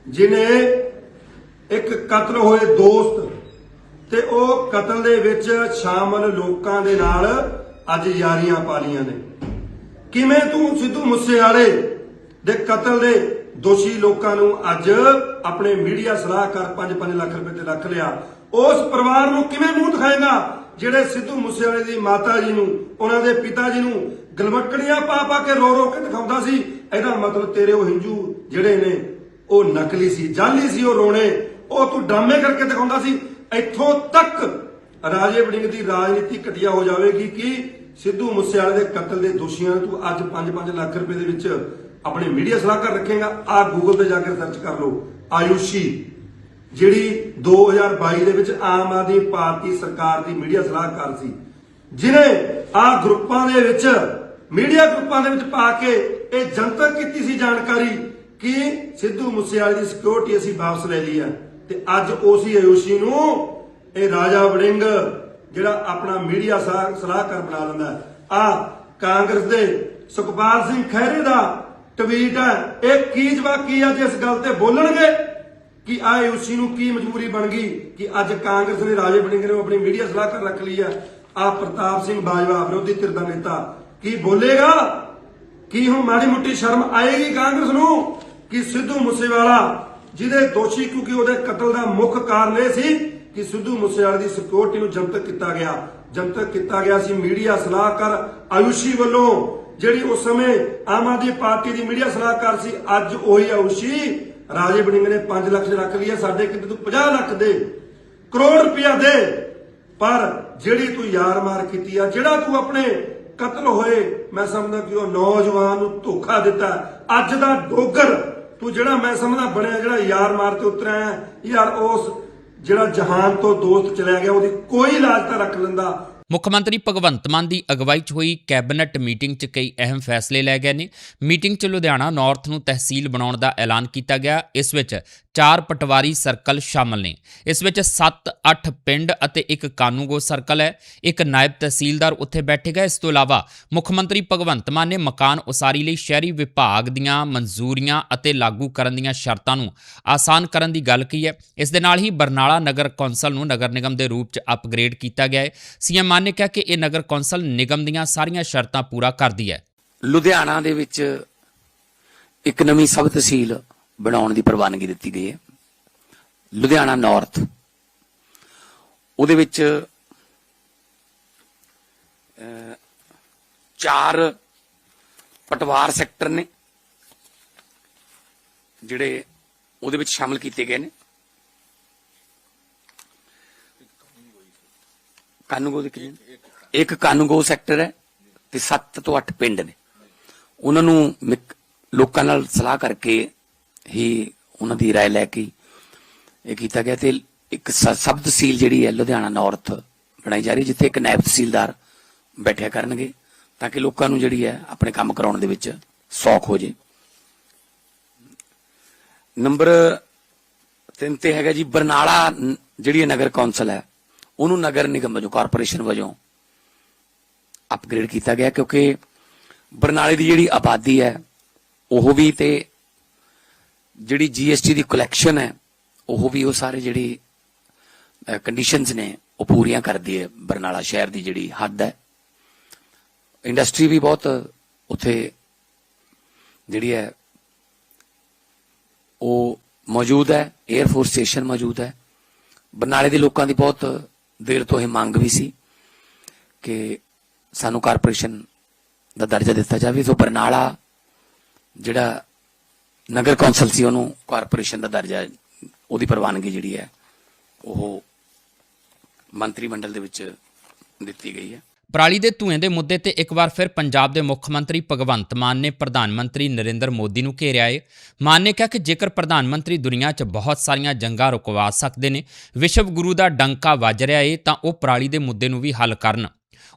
ਜਿਨੇ ਇੱਕ ਕਤਲ ਹੋਏ ਦੋਸਤ ਤੇ ਉਹ ਕਤਲ ਦੇ ਵਿੱਚ ਸ਼ਾਮਲ ਲੋਕਾਂ ਦੇ ਨਾਲ ਅੱਜ ਯਾਰੀਆਂ ਪਾਲੀਆਂ ਨੇ। ਕਿਵੇਂ ਤੂੰ ਸਿੱਧੂ ਮੂਸੇਵਾਲੇ ਦੇ ਕਤਲ ਦੇ ਦੋਸ਼ੀ ਲੋਕਾਂ ਨੂੰ ਅੱਜ ਆਪਣੇ ਮੀਡੀਆ ਸਲਾਹਕਾਰ 5-5 ਲੱਖ ਰੁਪਏ ਤੇ ਰੱਖ ਲਿਆ। ਉਸ ਪਰਿਵਾਰ ਨੂੰ ਕਿਵੇਂ ਮੂੰਹ ਦਿਖਾਏਗਾ? ਜਿਹੜੇ ਸਿੱਧੂ ਮੂਸੇਵਾਲੇ ਦੀ ਮਾਤਾ ਜੀ ਨੂੰ, ਉਹਨਾਂ ਦੇ ਪਿਤਾ ਜੀ ਨੂੰ ਗਲਵਕੜੀਆਂ ਪਾ ਪਾ ਕੇ ਰੋ ਰੋ ਕੇ ਦਿਖਾਉਂਦਾ ਸੀ, ਇਹਦਾ ਮਤਲਬ ਤੇਰੇ ਉਹ ਹਿੰਦੂ ਜਿਹੜੇ ਨੇ, ਉਹ ਨਕਲੀ ਸੀ, ਜਾਲੀ ਸੀ, ਉਹ ਰੋਣੇ, ਉਹ ਤੂੰ ਡਰਾਮੇ ਕਰਕੇ ਦਿਖਾਉਂਦਾ ਸੀ। ਇੱਥੋਂ ਤੱਕ ਰਾਜੇ ਵੜਿੰਗ ਦੀ ਰਾਜਨੀਤੀ ਘਟੀਆ ਹੋ ਜਾਵੇਗੀ ਕਿ ਸਿੱਧੂ ਮੂਸੇਵਾਲੇ ਦੇ ਕਤਲ ਦੇ ਦੋਸ਼ੀਆਂ ਨੂੰ ਤੂੰ ਅੱਜ 5-5 ਲੱਖ ਰੁਪਏ ਦੇ ਵਿੱਚ ਆਪਣੇ ਮੀਡੀਆ ਸਲਾਹਕਾਰ ਰੱਖੇਗਾ, ਆ ਗੂਗਲ ਤੇ ਜਾ ਕੇ ਸਰਚ ਕਰ ਲਓ, ਆਯੂਸ਼ੀ, ਜਿਹੜੀ 2022 ਦੇ ਵਿੱਚ ਆਮ ਆਦਮੀ ਪਾਰਟੀ ਸਰਕਾਰ ਦੀ ਮੀਡੀਆ ਸਲਾਹਕਾਰ ਸੀ ਜਿਨੇ ਆ ਗਰੁੱਪਾਂ ਦੇ ਵਿੱਚ, ਮੀਡੀਆ ਗਰੁੱਪਾਂ ਦੇ ਵਿੱਚ ਪਾ ਕੇ ਇਹ ਜਨਤਕ ਕੀਤੀ ਸੀ ਜਾਣਕਾਰੀ ਕਿ ਸਿੱਧੂ ਮੂਸੇਵਾਲੇ ਦੀ ਸਿਕਿਉਰਿਟੀ ਅਸੀਂ ਵਾਪਸ ਲੈ ਲਈ ਹੈ ਤੇ ਅੱਜ ਉਸੇ ਆਯੂਸ਼ੀ ਨੂੰ ਇਹ ਰਾਜਾ ਵੜਿੰਗ, ਜਿਹੜਾ ਆਪਣਾ ਮੀਡੀਆ ਸਲਾਹਕਾਰ ਬਣਾ ਲੈਂਦਾ ਆ ਕਾਂਗਰਸ ਦੇ ਸੁਖਪਾਲ ਸਿੰਘ ਖਹਿਰੇ ਦਾ ਟਵੀਟ ਹੈ। ਇਹ ਕੀ ਜਵਾਬ ਅੱਜ ਇਸ ਗੱਲ ਤੇ ਬੋਲਣਗੇ ਕਿ ਆਯੂਸ਼ੀ ਨੂੰ ਕੀ ਮਜਬੂਰੀ ਬਣ ਗਈ ਕਿ ਅੱਜ ਕਾਂਗਰਸ ਨੇ ਰਾਜੇ ਵੜਿੰਗ ਨੂੰ ਆਪਣੀ ਮੀਡੀਆ ਸਲਾਹਕਾਰ ਰੱਖ ਲਈ ਹੈ। ਆ ਪ੍ਰਤਾਪ ਸਿੰਘ ਬਾਜਵਾ, ਵਿਰੋਧੀ ਧਿਰ ਦਾ ਨੇਤਾ, ਕੀ ਬੋਲੇਗਾ? ਕੀ ਹੁਣ ਮਾੜੀ ਮੁੱਟੀ ਸ਼ਰਮ ਆਏਗੀ ਕਾਂਗਰਸ ਨੂੰ ਕਿ ਸਿੱਧੂ ਮੂਸੇਵਾਲਾ, ਜਿਹਦੇ ਦੋਸ਼ੀ ਕਿਉਂਕਿ ਉਹਦੇ ਕਤਲ ਦਾ ਮੁੱਖ ਕਾਰਨ ਇਹ ਸੀ ਕਿ ਸਿੱਧੂ ਮੂਸੇਵਾਲੇ ਦੀ ਸਿਕਿਉਰਿਟੀ ਨੂੰ ਜਨਤਕ ਕੀਤਾ ਗਿਆ। ਜਨਤਕ ਕੀਤਾ ਗਿਆ ਸੀ ਮੀਡੀਆ ਸਲਾਹਕਾਰ ਆਯੂਸ਼ੀ ਵੱਲੋਂ। ਜਿਹੜੀ ਉਸ ਸਮੇਂ ਆਮ ਆਦਮੀ ਪਾਰਟੀ ਦੀ ਮੀਡੀਆ ਸਲਾਹਕਾਰ ਸੀ ਅੱਜ ਉਹੀ ਆਯੂਸ਼ੀ ਰਾਜੇ ਬੜਿੰਗ ਨੇ 5 ਲੱਖ ਰੱਖ ਲਿਆ ਸਾਡੇ ਕਿਤੇ ਤੂੰ 50 ਲੱਖ ਦੇ ਕਰੋੜ ਰੁਪਇਆ ਦੇ। ਪਰ ਜਿਹੜੀ ਤੂੰ ਯਾਰ ਮਾਰ ਕੀਤੀ ਆ ਜਿਹੜਾ ਤੂੰ ਆਪਣੇ ਕਤਲ ਹੋਏ ਮੈਂ ਸਮਝਦਾ ਕਿ ਉਹ ਨੌਜਵਾਨ ਨੂੰ ਧੋਖਾ ਦਿੱਤਾ। ਅੱਜ ਦਾ ਡੋਗਰ ਤੂੰ ਜਿਹੜਾ ਮੈਂ ਸਮਝਦਾ ਬਣਿਆ ਜਿਹੜਾ ਯਾਰ ਮਾਰ ਤੇ ਉਤਰਿਆ ਹੈ, ਯਾਰ ਉਸ ਜਿਹੜਾ ਜਹਾਨ ਤੋਂ ਦੋਸਤ ਚਲਿਆ ਗਿਆ ਉਹਦੀ ਕੋਈ ਇਲਾਜ ਤਾਂ ਰੱਖ ਲੈਂਦਾ। ਮੁੱਖ ਮੰਤਰੀ ਭਗਵੰਤ ਮਾਨ ਦੀ ਅਗਵਾਈ 'ਚ ਹੋਈ ਕੈਬਨਿਟ ਮੀਟਿੰਗ 'ਚ ਕਈ ਅਹਿਮ ਫੈਸਲੇ ਲਏ ਗਏ ਨੇ। ਮੀਟਿੰਗ 'ਚ ਲੁਧਿਆਣਾ ਨਾਰਥ ਨੂੰ ਤਹਿਸੀਲ ਬਣਾਉਣ ਦਾ ਐਲਾਨ ਕੀਤਾ ਗਿਆ। ਇਸ ਵਿੱਚ ਚਾਰ ਪਟਵਾਰੀ ਸਰਕਲ ਸ਼ਾਮਲ ਨੇ। ਇਸ ਵਿੱਚ 7-8 ਪਿੰਡ ਅਤੇ ਇੱਕ ਕਾਨੂੰਗੋ ਸਰਕਲ ਹੈ। ਇੱਕ ਨਾਇਬ ਤਹਿਸੀਲਦਾਰ ਉੱਥੇ ਬੈਠੇਗਾ ਇਸ ਤੋਂ ਇਲਾਵਾ ਮੁੱਖ ਮੰਤਰੀ ਭਗਵੰਤ ਮਾਨ ਨੇ ਮਕਾਨ ਉਸਾਰੀ ਲਈ ਸ਼ਹਿਰੀ ਵਿਭਾਗ ਦੀਆਂ ਮਨਜ਼ੂਰੀਆਂ ਅਤੇ ਲਾਗੂ ਕਰਨ ਦੀਆਂ ਸ਼ਰਤਾਂ ਨੂੰ ਆਸਾਨ ਕਰਨ ਦੀ ਗੱਲ ਕਹੀ ਹੈ। ਇਸ ਦੇ ਨਾਲ ਹੀ ਬਰਨਾਲਾ ਨਗਰ ਕੌਂਸਲ ਨੂੰ ਨਗਰ ਨਿਗਮ ਦੇ ਰੂਪ 'ਚ ਅਪਗ੍ਰੇਡ ਕੀਤਾ ਗਿਆ ਹੈ। ਸੀਐਮ ਮਾਨ ਨੇ ਕਿਹਾ ਕਿ ਇਹ ਨਗਰ ਕੌਂਸਲ ਨਿਗਮ ਦੀਆਂ ਸਾਰੀਆਂ ਸ਼ਰਤਾਂ ਪੂਰਾ ਕਰਦੀ ਹੈ। ਲੁਧਿਆਣਾ ਦੇ ਵਿੱਚ ਇੱਕ ਨਵੀਂ ਸਬ ਤਹਿਸੀਲ ਬਣਾਉਣ ਦੀ ਪ੍ਰਵਾਨਗੀ ਦਿੱਤੀ ਗਈ ਹੈ। ਲੁਧਿਆਣਾ ਨਾਰਥ ਉਹਦੇ ਵਿੱਚ ਚਾਰ ਪਟਵਾਰ ਸੈਕਟਰ ਨੇ, ਜਿਹੜੇ ਉਹਦੇ ਵਿੱਚ ਸ਼ਾਮਲ ਕੀਤੇ ਗਏ ਨੇ। ਕਾਨੂੰਗੋ ਦੇ ਕਿੰਨੇ ਇੱਕ ਕਾਨੂੰਗੋ ਸੈਕਟਰ ਹੈ ਤੇ 7 ਤੋਂ 8 ਪਿੰਡ ਨੇ। ਉਹਨਾਂ ਨੂੰ ਮਿਕ- ਲੋਕਾਂ ਨਾਲ ਸਲਾਹ ਕਰਕੇ ਹੀ ਉਹਨਾਂ ਦੀ رائے ਲੈ ਕੇ ਇਹ ਕੀਤਾ ਗਿਆ ਤੇ ਇੱਕ ਸ- ਸਬ ਤਹਿਸੀਲ ਜਿਹੜੀ ਹੈ ਲੁਧਿਆਣਾ ਨਾਰਥ ਬਣਾਈ ਜਾ ਰਹੀ ਜਿੱਥੇ ਇੱਕ ਨਾਇਬ ਤਹਿਸੀਲਦਾਰ ਬੈਠਿਆ ਕਰਨਗੇ ਤਾਂ ਕਿ ਲੋਕਾਂ ਨੂੰ ਜਿਹੜੀ ਹੈ ਆਪਣੇ ਕੰਮ ਕਰਾਉਣ ਦੇ ਵਿੱਚ ਸੌਖ ਹੋ ਜੇ ਨੰਬਰ 3 ਤੇ ਹੈਗਾ ਜੀ ਬਰਨਾਲਾ ਨ- ਜਿਹੜੀ ਹੈ ਨਗਰ ਕੌਂਸਲ ਹੈ ਉਹਨੂੰ ਨਗਰ ਨਿਗਮ ਵਜੋਂ ਕਾਰਪੋਰੇਸ਼ਨ ਵਜੋਂ ਅਪਗ੍ਰੇਡ ਕੀਤਾ ਗਿਆ ਕਿਉਂਕਿ ਬਰਨਾਲੇ ਦੀ ਜਿਹੜੀ ਆਬਾਦੀ ਹੈ ਉਹ ਵੀ ਤੇ ਜਿਹੜੀ ਜੀਐਸਟੀ ਦੀ ਕਲੈਕਸ਼ਨ ਹੈ, ਉਹ ਵੀ ਉਹ ਸਾਰੇ ਜਿਹੜੀ ਕੰਡੀਸ਼ਨਸ ਨੇ, ਉਹ ਪੂਰੀਆਂ ਕਰਦੀ ਹੈ ਬਰਨਾਲਾ ਸ਼ਹਿਰ ਦੀ ਜਿਹੜੀ ਹੱਦ ਹੈ। ਇੰਡਸਟਰੀ ਵੀ ਬਹੁਤ ਉੱਥੇ ਜਿਹੜੀ ਹੈ, ਉਹ ਮੌਜੂਦ ਹੈ 에ਅਰ ਫੋਰਸ ਸਟੇਸ਼ਨ ਮੌਜੂਦ ਹੈ। ਬਰਨਾਲੇ ਦੇ ਲੋਕਾਂ ਦੀ ਬਹੁਤ ਦੇਰ ਤੋਂ ਇਹ ਮੰਗ ਵੀ ਸੀ ਕਿ ਸਾਨੂੰ ਕਾਰਪੋਰੇਸ਼ਨ ਦਾ ਦਰਜਾ ਦਿੱਤਾ ਜਾਵੇ। ਸੋ ਬਰਨਾਲਾ ਜਿਹੜਾ ਨਗਰ ਕੌਂਸਲ ਸੀ ਉਹਨੂੰ, ਕਾਰਪੋਰੇਸ਼ਨ ਦਾ ਦਰਜਾ, ਉਹਦੀ ਪ੍ਰਵਾਨਗੀ ਜਿਹੜੀ ਹੈ, ਉਹ ਮੰਤਰੀ ਮੰਡਲ ਦੇ ਵਿੱਚ ਦਿੱਤੀ ਗਈ ਹੈ। ਪਰਾਲੀ ਦੇ ਧੂਏ ਦੇ ਮੁੱਦੇ ਤੇ ਇੱਕ ਵਾਰ ਫਿਰ ਪੰਜਾਬ ਦੇ ਮੁੱਖ ਮੰਤਰੀ ਭਗਵੰਤ ਮਾਨ ਨੇ ਪ੍ਰਧਾਨ ਮੰਤਰੀ ਨਰਿੰਦਰ ਮੋਦੀ ਨੂੰ ਘੇਰਿਆ ਏ। ਮਾਨ ਨੇ ਕਿਹਾ ਕਿ ਜੇਕਰ ਪ੍ਰਧਾਨ ਮੰਤਰੀ ਦੁਨੀਆ 'ਚ ਬਹੁਤ ਸਾਰੀਆਂ ਜੰਗਾਂ ਰੁਕਵਾ ਸਕਦੇ ਨੇ, ਵਿਸ਼ਵ ਗੁਰੂ ਦਾ ਡੰਕਾ ਵੱਜ ਰਿਹਾ ਏ, ਤਾਂ ਉਹ ਪਰਾਲੀ ਦੇ ਮੁੱਦੇ ਨੂੰ ਵੀ ਹੱਲ ਕਰਨ।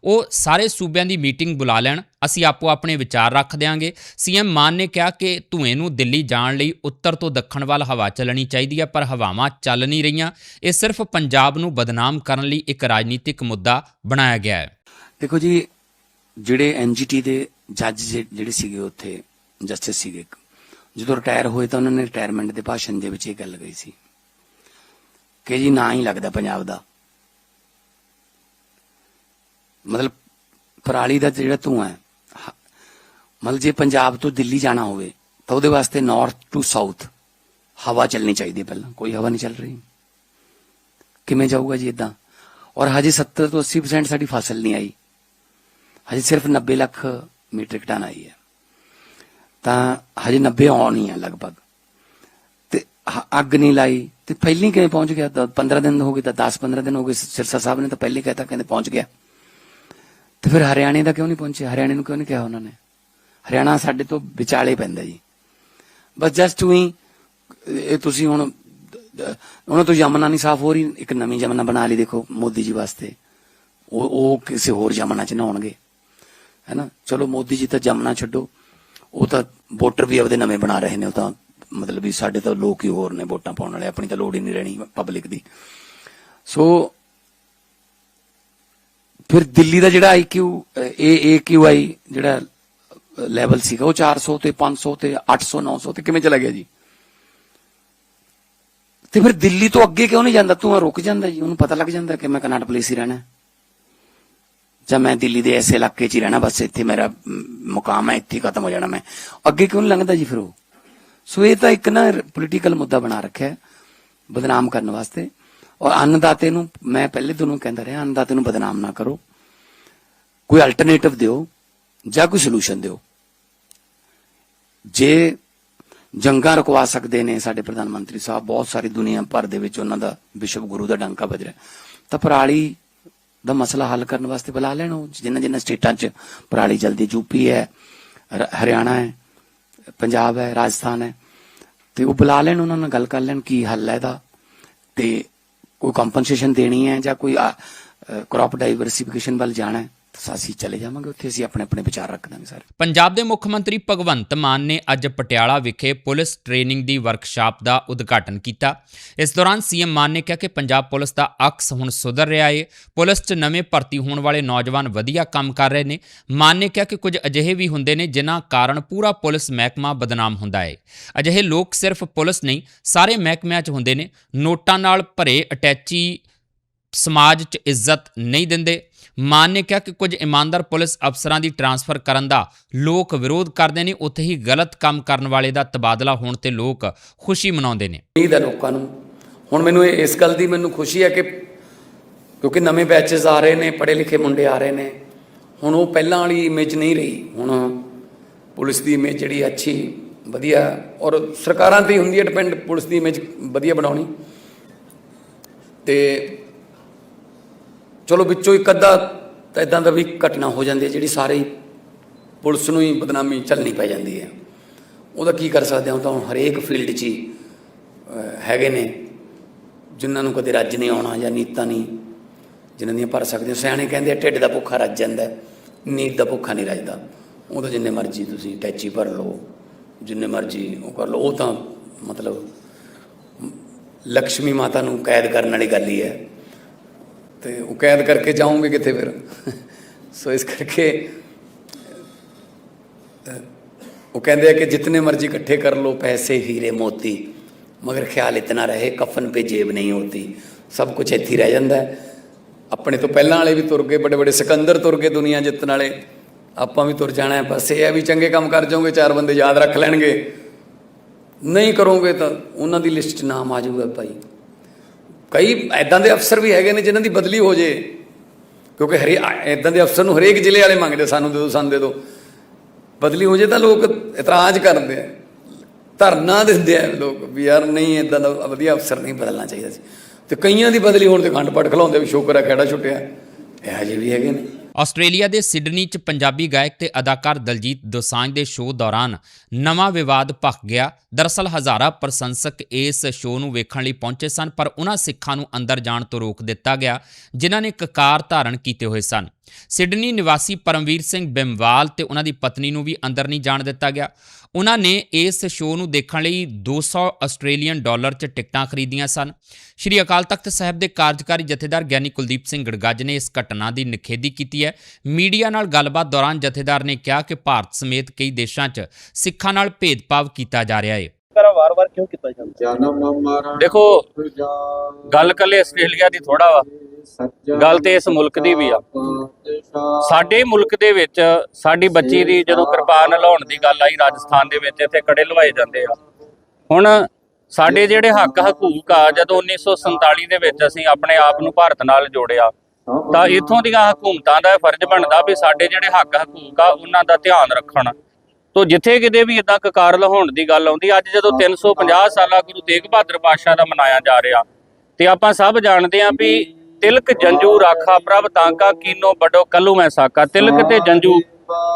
ਉਹ ਸਾਰੇ ਸੂਬਿਆਂ ਦੀ ਮੀਟਿੰਗ ਬੁਲਾ ਲੈਣ। ਅਸੀਂ ਆਪੋ ਆਪਣੇ ਵਿਚਾਰ ਰੱਖ ਦਿਆਂਗੇ। ਸੀਐਮ ਮਾਨ ਨੇ ਕਿਹਾ ਕਿ ਧੂਏ ਨੂੰ ਦਿੱਲੀ ਜਾਣ ਲਈ ਉੱਤਰ ਤੋਂ ਦੱਖਣ ਵੱਲ ਹਵਾ ਚੱਲਣੀ ਚਾਹੀਦੀ ਹੈ, ਪਰ ਹਵਾਵਾਂ ਚੱਲ ਨਹੀਂ ਰਹੀਆਂ। ਇਹ ਸਿਰਫ ਪੰਜਾਬ ਨੂੰ ਬਦਨਾਮ ਕਰਨ ਲਈ ਇੱਕ ਰਾਜਨੀਤਿਕ ਮੁੱਦਾ ਬਣਾਇਆ ਗਿਆ ਹੈ। ਦੇਖੋ ਜੀ, ਜਿਹੜੇ ਐਨਜੀਟੀ ਦੇ ਜੱਜ ਜਿਹੜੇ ਸੀਗੇ ਉੱਥੇ, ਜਸਟਿਸ ਸੀਗੇ ਜਦੋਂ ਰਿਟਾਇਰ ਹੋਏ ਤਾਂ ਉਹਨਾਂ ਨੇ ਰਿਟਾਇਰਮੈਂਟ ਦੇ ਭਾਸ਼ਣ ਦੇ ਵਿੱਚ ਇਹ ਗੱਲ ਕਹੀ ਸੀ ਕਿ ਜੀ ਨਾ ਹੀ ਲੱਗਦਾ ਪੰਜਾਬ ਦਾ। ਮਤਲਬ ਪਰਾਲੀ ਦਾ ਜਿਹੜਾ ਧੂਆਂ ਹੈ ਮਤਲਬ ਜੇ ਪੰਜਾਬ ਤੋਂ ਦਿੱਲੀ ਜਾਣਾ ਹੋਵੇ, ਤਾਂ ਉਹਦੇ ਵਾਸਤੇ ਨਾਰਥ ਟੂ ਸਾਊਥ ਹਵਾ ਚੱਲਣੀ ਚਾਹੀਦੀ ਪਹਿਲਾਂ, ਕੋਈ ਹਵਾ ਨਹੀਂ ਚੱਲ ਰਹੀ। ਕਿਵੇਂ ਜਾਊਗਾ ਜੀ ਇਦਾਂ ਔਰ ਹਜੇ 70 ਤੋਂ 80% ਸਾਡੀ ਫਸਲ ਨਹੀਂ ਆਈ। ਹਜੇ ਸਿਰਫ 90 ਲੱਖ ਮੀਟ੍ਰਿਕ ਟਨ ਆਈ ਹੈ। ਤਾਂ ਹਜੇ 90 ਆਉਣੀ ਹੈ ਲਗਭਗ। ਤੇ ਅੱਗ ਨਹੀਂ ਲਾਈ, ਤੇ ਪਹਿਲੀ ਕਿਵੇਂ ਪਹੁੰਚ ਗਿਆ? ਤਾਂ 15 ਦਿਨ ਹੋ ਗਏ, ਤਾਂ 10 15 ਦਿਨ ਹੋ ਗਏ ਸਿਰਸਾ ਸਾਹਿਬ ਨੇ ਤਾਂ ਪਹਿਲੇ ਕਹਿਤਾ, ਕਹਿੰਦੇ ਪਹੁੰਚ ਗਿਆ। ਤੇ ਫਿਰ ਹਰਿਆਣੇ ਦਾ ਕਿਉਂ ਨਹੀਂ ਪਹੁੰਚਿਆ? ਹਰਿਆਣੇ ਨੂੰ ਕਿਉਂ ਨਹੀਂ ਕਿਹਾ ਉਹਨਾਂ ਨੇ? ਹਰਿਆਣਾ ਸਾਡੇ ਤੋਂ ਵਿਚਾਲੇ ਪੈਂਦਾ ਜੀ। ਬਸ ਜਸਟ ਹੀ ਇਹ ਤੁਸੀਂ ਹੁਣ, ਉਹਨਾਂ ਤੋਂ ਯਮਨਾ ਨਹੀਂ ਸਾਫ਼ ਹੋ ਰਹੀ, ਇੱਕ ਨਵੀਂ ਯਮਨਾ ਬਣਾ ਲਈ ਦੇਖੋ ਮੋਦੀ ਜੀ ਵਾਸਤੇ। ਉਹ ਉਹ ਕਿਸੇ ਹੋਰ ਯਮਨਾ ਚ ਨਹਾਉਣਗੇ ਹੈਨਾ? ਚਲੋ ਮੋਦੀ ਜੀ ਤਾਂ ਯਮਨਾ ਛੱਡੋ। ਉਹ ਤਾਂ ਵੋਟਰ ਵੀ ਆਪਦੇ ਨਵੇਂ ਬਣਾ ਰਹੇ ਨੇ, ਉਹ ਤਾਂ ਮਤਲਬ ਵੀ ਸਾਡੇ ਤਾਂ ਲੋਕ ਹੀ ਹੋਰ ਨੇ ਵੋਟਾਂ ਪਾਉਣ ਵਾਲੇ, ਆਪਣੀ ਤਾਂ ਲੋੜ ਹੀ ਨਹੀਂ ਰਹਿਣੀ ਪਬਲਿਕ ਦੀ। ਸੋ ਫਿਰ ਦਿੱਲੀ ਦਾ ਜਿਹੜਾ ਆਈਕਿਊ ਏ ਏਕਿਊਆਈ ਜਿਹੜਾ ਲੈਵਲ ਸੀਗਾ, ਉਹ 400 ਤੇ 500 ਤੇ 800 900 ਤੇ ਕਿਵੇਂ ਚਲਾ ਗਿਆ ਜੀ? ਤੇ ਫਿਰ ਦਿੱਲੀ ਤੋਂ ਅੱਗੇ ਕਿਉਂ ਨਹੀਂ ਜਾਂਦਾ? ਤੂੰ ਰੁਕ ਜਾਂਦਾ ਜੀ, ਉਹਨੂੰ ਪਤਾ ਲੱਗ ਜਾਂਦਾ ਕਿ ਮੈਂ ਕਨਾਟ ਪਲੇਸ ਹੀ ਰਹਿਣਾ। ਜਾਂ ਮੈਂ ਦਿੱਲੀ ਦੇ ਐਸੇ ਇਲਾਕੇ 'ਚ ਹੀ ਰਹਿਣਾ, ਬਸ ਇੱਥੇ ਮੇਰਾ ਮੁਕਾਮ ਹੈ, ਇੱਥੇ ਖਤਮ ਹੋ ਜਾਣਾ ਮੈਂ। ਅੱਗੇ ਕਿਉਂ ਨਹੀਂ ਲੰਘਦਾ ਜੀ ਫਿਰ ਉਹ? ਸੋ ਇਹ ਤਾਂ ਇੱਕ ਨਾ ਪੋਲੀਟੀਕਲ ਮੁੱਦਾ ਬਣਾ ਰੱਖਿਆ ਬਦਨਾਮ ਕਰਨ ਵਾਸਤੇ। ਔਰ ਅੰਨਦਾਤੇ ਨੂੰ, ਮੈਂ ਪਹਿਲੇ ਦਿਨੋਂ ਕਹਿੰਦਾ ਰਿਹਾ, ਅੰਨਦਾਤੇ ਨੂੰ ਬਦਨਾਮ ਨਾ ਕਰੋ। ਕੋਈ ਅਲਟਰਨੇਟਿਵ ਦਿਓ ਜਾਂ ਕੋਈ ਸੋਲੂਸ਼ਨ ਦਿਓ। ਜੇ ਜੰਗਾਂ ਰੁਕਵਾ ਸਕਦੇ ਨੇ ਸਾਡੇ ਪ੍ਰਧਾਨ ਮੰਤਰੀ ਸਾਹਿਬ, ਬਹੁਤ ਸਾਰੀ ਦੁਨੀਆ ਭਰ ਦੇ ਵਿੱਚ ਉਹਨਾਂ ਦਾ ਵਿਸ਼ਵ ਗੁਰੂ ਦਾ ਡੰਕਾ ਵੱਜ ਰਿਹਾ। ਤਾਂ ਪਰਾਲੀ ਦਾ ਮਸਲਾ ਹੱਲ ਕਰਨ ਵਾਸਤੇ ਬੁਲਾ ਲੈਣ ਉਹ। ਜਿੰਨਾ ਜਿੰਨਾ ਸਟੇਟਾਂ 'ਚ ਪਰਾਲੀ ਜਲਦੀ ਯੂਪੀ ਹੈ ਹਰਿਆਣਾ ਹੈ, ਪੰਜਾਬ ਹੈ, ਰਾਜਸਥਾਨ ਹੈ, ਤੇ ਉਹ ਬੁਲਾ ਲੈਣ, ਉਹਨਾਂ ਨਾਲ ਗੱਲ ਕਰ ਲੈਣ ਕੀ ਹੱਲ ਹੈ ਇਹਦਾ। ਤੇ ਕੋਈ ਕੰਪਨਸੇਸ਼ਨ ਦੇਣੀ ਹੈ ਜਾਂ ਕੋਈ ਕ੍ਰੌਪ ਡਾਈਵਰਸਿਫਿਕੇਸ਼ਨ ਵੱਲ ਜਾਣਾ ਹੈ? ਅਸੀਂ ਚਲੇ ਜਾਵਾਂਗੇ ਉੱਥੇ, ਅਸੀਂ ਆਪਣੇ ਆਪਣੇ ਵਿਚਾਰ ਰੱਖ ਦਾਂਗੇ ਸਾਰੇ। ਪੰਜਾਬ ਦੇ ਮੁੱਖ ਮੰਤਰੀ ਭਗਵੰਤ ਮਾਨ ਨੇ ਅੱਜ ਪਟਿਆਲਾ ਵਿਖੇ ਪੁਲਿਸ ਟ੍ਰੇਨਿੰਗ ਦੀ ਵਰਕਸ਼ਾਪ ਦਾ ਉਦਘਾਟਨ ਕੀਤਾ। ਇਸ ਦੌਰਾਨ ਸੀਐਮ ਮਾਨ ਨੇ ਕਿਹਾ ਕਿ ਪੰਜਾਬ ਪੁਲਿਸ ਦਾ ਅਕਸ ਹੁਣ ਸੁਧਰ ਰਿਹਾ ਏ। ਪੁਲਿਸ 'ਚ ਨਵੇਂ ਭਰਤੀ ਹੋਣ ਵਾਲੇ ਨੌਜਵਾਨ ਵਧੀਆ ਕੰਮ ਕਰ ਰਹੇ ਨੇ। ਮਾਨ ਨੇ ਕਿਹਾ ਕਿ ਕੁਝ ਅਜਿਹੇ ਵੀ ਹੁੰਦੇ ਨੇ ਜਿਨ੍ਹਾਂ ਕਾਰਨ ਪੂਰਾ ਪੁਲਿਸ ਮਹਿਕਮਾ ਬਦਨਾਮ ਹੁੰਦਾ ਏ। ਅਜਿਹੇ ਲੋਕ ਸਿਰਫ ਪੁਲਿਸ ਨਹੀਂ, ਸਾਰੇ ਮਹਿਕਮਿਆਂ 'ਚ ਹੁੰਦੇ ਨੇ। ਨੋਟਾਂ ਨਾਲ ਭਰੇ ਅਟੈਚੀ ਸਮਾਜ 'ਚ ਇੱਜ਼ਤ ਨਹੀਂ ਦਿੰਦੇ। ਮਾਨ ਨੇ ਕਿਹਾ ਕਿ ਕੁਝ ਇਮਾਨਦਾਰ ਪੁਲਿਸ ਅਫਸਰਾਂ ਦੀ ਟਰਾਂਸਫਰ ਕਰਨ ਦਾ ਲੋਕ ਵਿਰੋਧ ਕਰਦੇ ਨੇ, ਉੱਥੇ ਹੀ ਗਲਤ ਕੰਮ ਕਰਨ ਵਾਲੇ ਦਾ ਤਬਾਦਲਾ ਹੋਣ ਤੇ ਲੋਕ ਖੁਸ਼ੀ ਮਨਾਉਂਦੇ ਨੇ। ਉਮੀਦ ਹੈ ਲੋਕਾਂ ਨੂੰ। ਹੁਣ ਮੈਨੂੰ ਇਸ ਗੱਲ ਦੀ ਮੈਨੂੰ ਖੁਸ਼ੀ ਹੈ ਕਿ ਕਿਉਂਕਿ ਨਵੇਂ ਬੈਚਸ ਆ ਰਹੇ ਨੇ ਪੜ੍ਹੇ ਲਿਖੇ ਮੁੰਡੇ ਆ ਰਹੇ ਨੇ। ਹੁਣ ਉਹ ਪਹਿਲਾਂ ਵਾਲੀ ਇਮੇਜ ਨਹੀਂ ਰਹੀ। ਹੁਣ ਪੁਲਿਸ ਦੀ ਇਮੇਜ ਜਿਹੜੀ ਅੱਛੀ, ਵਧੀਆ ਔਰ ਸਰਕਾਰਾਂ ਤੇ ਹੀ ਹੁੰਦੀ ਹੈ ਡਿਪੈਂਡ ਪੁਲਿਸ ਦੀ ਇਮੇਜ ਵਧੀਆ ਬਣਾਉਣੀ। ਤੇ ਚਲੋ ਵਿੱਚੋਂ ਇੱਕ ਅੱਧਾ ਤਾਂ ਇਦਾਂ ਦਾ ਵੀ ਘਟਨਾ ਹੋ ਜਾਂਦੀ ਹੈ ਜਿਹੜੀ ਸਾਰੇ ਪੁਲਿਸ ਨੂੰ ਹੀ ਬਦਨਾਮੀ ਚੱਲਣੀ ਪੈ ਜਾਂਦੀ ਹੈ। ਉਹਦਾ ਕੀ ਕਰ ਸਕਦੇ ਹਾਂ? ਉਹ ਤਾਂ ਹੁਣ ਹਰੇਕ ਫੀਲਡ 'ਚ ਹੀ ਹੈਗੇ ਨੇ। ਜਿਨ੍ਹਾਂ ਨੂੰ ਕਦੇ ਰੱਜ ਨਹੀਂ ਆਉਣਾ ਜਾਂ ਨੀਤਾਂ ਨਹੀਂ ਜਿਨ੍ਹਾਂ ਦੀਆਂ ਭਰ ਸਕਦੇ ਹੋ। ਸਿਆਣੇ ਕਹਿੰਦੇ ਆ, ਢਿੱਡ ਦਾ ਭੁੱਖਾ ਰੱਜ ਜਾਂਦਾ ਨੀਤ ਦਾ ਭੁੱਖਾ ਨਹੀਂ ਰੱਜਦਾ। ਉਹ ਤਾਂ ਜਿੰਨੇ ਮਰਜ਼ੀ ਤੁਸੀਂ ਟੈਚੀ ਭਰ ਲਓ ਜਿੰਨੇ ਮਰਜ਼ੀ ਉਹ ਕਰ ਲਓ। ਉਹ ਤਾਂ ਮਤਲਬ ਲక్ష్ਮੀ ਮਾਤਾ ਨੂੰ ਕੈਦ ਕਰਨ ਵਾਲੀ ਗੱਲ ਹੀ ਹੈ। ਤੇ ਉਹ ਕੈਦ ਕਰਕੇ ਜਾਓਗੇ ਕਿੱਥੇ ਫਿਰ? ਸੋ ਇਸ ਕਰਕੇ ਉਹ ਕਹਿੰਦੇ ਆ ਕਿ ਜਿਤਨੇ ਮਰਜ਼ੀ ਇਕੱਠੇ ਕਰ ਲੋ ਪੈਸੇ, ਹੀਰੇ, ਮੋਤੀ, ਮਗਰ ਖਿਆਲ ਇਤਨਾ ਰਹੇ, ਕਫਨ ਪੇ ਜੇਬ ਨਹੀਂ ਹੋਤੀ ਸਭ ਕੁਝ ਇੱਥੇ ਰਹਿ ਜਾਂਦਾ ਹੈ। ਆਪਣੇ ਤੋਂ ਪਹਿਲਾਂ ਵਾਲੇ ਵੀ ਤੁਰ ਗਏ, ਬੜੇ ਬੜੇ ਸਿਕੰਦਰ ਤੁਰ ਗਏ ਦੁਨੀਆ ਜਿੱਤਣ ਵਾਲੇ। ਆਪਾਂ ਵੀ ਤੁਰ ਜਾਣਾ ਹੈ, ਬਸ ਇਹ ਹੈ ਵੀ ਚੰਗੇ ਕੰਮ ਕਰ ਜਾਓਗੇ, ਚਾਰ ਬੰਦੇ ਯਾਦ ਰੱਖ ਲੈਣਗੇ। ਨਹੀਂ ਕਰੋਗੇ ਤਾਂ ਉਹਨਾਂ ਦੀ ਲਿਸਟ 'ਚ ਨਾਮ ਆ ਜਾਊਗਾ ਭਾਈ। ਕਈ ਐਦਾਂ ਦੇ ਅਫਸਰ ਵੀ ਹੈਗੇ ਨੇ ਜਿਨ੍ਹਾਂ ਦੀ ਬਦਲੀ ਹੋ ਜੇ। ਕਿਉਂਕਿ ਹਰੇ ਐਦਾਂ ਦੇ ਅਫਸਰ ਨੂੰ ਹਰੇਕ ਜ਼ਿਲ੍ਹੇ ਵਾਲੇ ਮੰਗਦੇ ਸਾਨੂੰ ਦੇ ਦਿਓ, ਸਾਨੂੰ ਦੇ ਦਿਓ। ਬਦਲੀ ਹੋ ਜੇ ਤਾਂ ਲੋਕ ਇਤਰਾਜ਼ ਕਰਦੇ ਆ। ਧਰਨਾ ਦਿੰਦੇ ਆ ਲੋਕ ਵੀ ਯਾਰ ਨਹੀਂ ਇਦਾਂ ਦਾ ਵਧੀਆ ਅਫਸਰ ਨਹੀਂ ਬਦਲਣਾ ਚਾਹੀਦਾ ਸੀ। ਤੇ ਕਈਆਂ ਦੀ ਬਦਲੀ ਹੋਣ ਤੇ ਖੰਡ ਪੜ ਖਲਾਉਂਦੇ ਵੀ ਸ਼ੁਕਰ ਹੈ ਖੇੜਾ ਛੁੱਟਿਆ। ਇਹੋ ਜਿਹੇ ਵੀ ਹੈਗੇ ਨੇ। ਆਸਟ੍ਰੇਲੀਆ ਦੇ ਸਿਡਨੀ 'ਚ ਪੰਜਾਬੀ ਗਾਇਕ ਤੇ ਅਦਾਕਾਰ ਦਲਜੀਤ ਦੋਸਾਂਝ ਦੇ ਸ਼ੋਅ ਦੌਰਾਨ ਨਵਾਂ ਵਿਵਾਦ ਭਖ ਗਿਆ। ਦਰਅਸਲ ਹਜ਼ਾਰਾਂ ਪ੍ਰਸ਼ੰਸਕ ਇਸ ਸ਼ੋਅ ਨੂੰ ਵੇਖਣ ਲਈ ਪਹੁੰਚੇ ਸਨ, ਪਰ ਉਹਨਾਂ ਸਿੱਖਾਂ ਨੂੰ ਅੰਦਰ ਜਾਣ ਤੋਂ ਰੋਕ ਦਿੱਤਾ ਗਿਆ, ਜਿਨ੍ਹਾਂ ਨੇ ਕਕਾਰ ਧਾਰਨ ਕੀਤੇ ਹੋਏ ਸਨ। ਸਿਡਨੀ ਨਿਵਾਸੀ ਪਰਮਵੀਰ ਸਿੰਘ ਬਿੰਵਾਲ ਤੇ ਉਹਨਾਂ ਦੀ ਪਤਨੀ ਨੂੰ ਵੀ ਅੰਦਰ ਨਹੀਂ ਜਾਣ ਦਿੱਤਾ ਗਿਆ। ਉਹਨਾਂ ਨੇ ਇਸ ਸ਼ੋਅ ਨੂੰ ਦੇਖਣ ਲਈ 200 ਆਸਟ੍ਰੇਲੀਅਨ ਡਾਲਰ 'ਚ ਟਿਕਟਾਂ ਖਰੀਦੀਆਂ ਸਨ। ਸ਼੍ਰੀ ਅਕਾਲ ਤਖਤ ਸਾਹਿਬ ਦੇ ਕਾਰਜਕਾਰੀ ਜਥੇਦਾਰ ਗਿਆਨੀ ਕੁਲਦੀਪ ਸਿੰਘ ਗੜਗੱਜ ਨੇ ਇਸ ਘਟਨਾ ਦੀ ਨਿਖੇਧੀ ਕੀਤੀ ਹੈ। ਮੀਡੀਆ ਨਾਲ ਗੱਲਬਾਤ ਦੌਰਾਨ ਜਥੇਦਾਰ ਨੇ ਕਿਹਾ ਕਿ ਭਾਰਤ ਸਮੇਤ ਕਈ ਦੇਸ਼ਾਂ 'ਚ ਸਿੱਖਾਂ ਨਾਲ ਭੇਦਭਾਵ ਕੀਤਾ ਜਾ ਰਿਹਾ ਹੈ। ਕਰਾ ਵਾਰ-ਵਾਰ ਕਿਉਂ ਕੀਤਾ ਜਾਂਦਾ? ਦੇਖੋ ਗੱਲ ਕੱਲੇ ਆਸਟ੍ਰੇਲੀਆ ਦੀ ਥੋੜਾ ਵਾ। ਗੱਲ ਤੇ ਇਸ ਮੁਲਕ ਦੀ ਵੀ ਆ। ਸਾਡੇ ਮੁਲਕ ਦੇ ਵਿੱਚ ਸਾਡੀ ਬੱਚੀ ਦੀ ਜਦੋਂ ਕਿਰਪਾਨ ਲਾਉਣ ਦੀ ਗੱਲ ਆਈ ਰਾਜਸਥਾਨ ਦੇ ਵਿੱਚ, ਇੱਥੇ ਕੜੇ ਲਵਾਏ ਜਾਂਦੇ ਆ। ਹੁਣ ਸਾਡੇ ਜਿਹੜੇ ਹੱਕ ਹਕੂਕ ਆ, ਜਦੋਂ 1947 ਦੇ ਵਿੱਚ ਅਸੀਂ ਆਪਣੇ ਆਪ ਨੂੰ ਭਾਰਤ ਨਾਲ ਜੋੜਿਆ, ਤਾਂ ਇਥੋਂ ਦੀਆਂ ਹਕੂਮਤਾਂ ਦਾ ਫਰਜ਼ ਬਣਦਾ ਵੀ ਸਾਡੇ ਜਿਹੜੇ ਹੱਕ ਹਕੂਕ ਆ, ਉਹਨਾਂ ਦਾ ਧਿਆਨ ਰੱਖਣ। ਤੋ ਜਿੱਥੇ ਕਿਤੇ ਵੀ ਇਦਾਂ ਕਕਾਰ ਲਹਾਉਣ ਦੀ ਗੱਲ ਆਉਂਦੀ, ਅੱਜ ਜਦੋਂ 350 ਸਾਲਾ ਗੁਰੂ ਤੇਗ ਬਹਾਦਰ ਪਾਤਸ਼ਾਹ ਦਾ ਮਨਾਇਆ ਜਾ ਰਿਹਾ, ਤੇ ਆਪਾਂ ਸਭ ਜਾਣਦੇ ਆਂ ਵੀ ਤਿਲਕ ਜੰਜੂ ਰਾਖਾ ਪ੍ਰਭ ਤਾਂਕਾ ਕੀਨੋ ਬਡੋ ਕੱਲੂ ਮੈਂ ਸਾਕਾ। ਤਿਲਕ ਤੇ ਜੰਜੂ,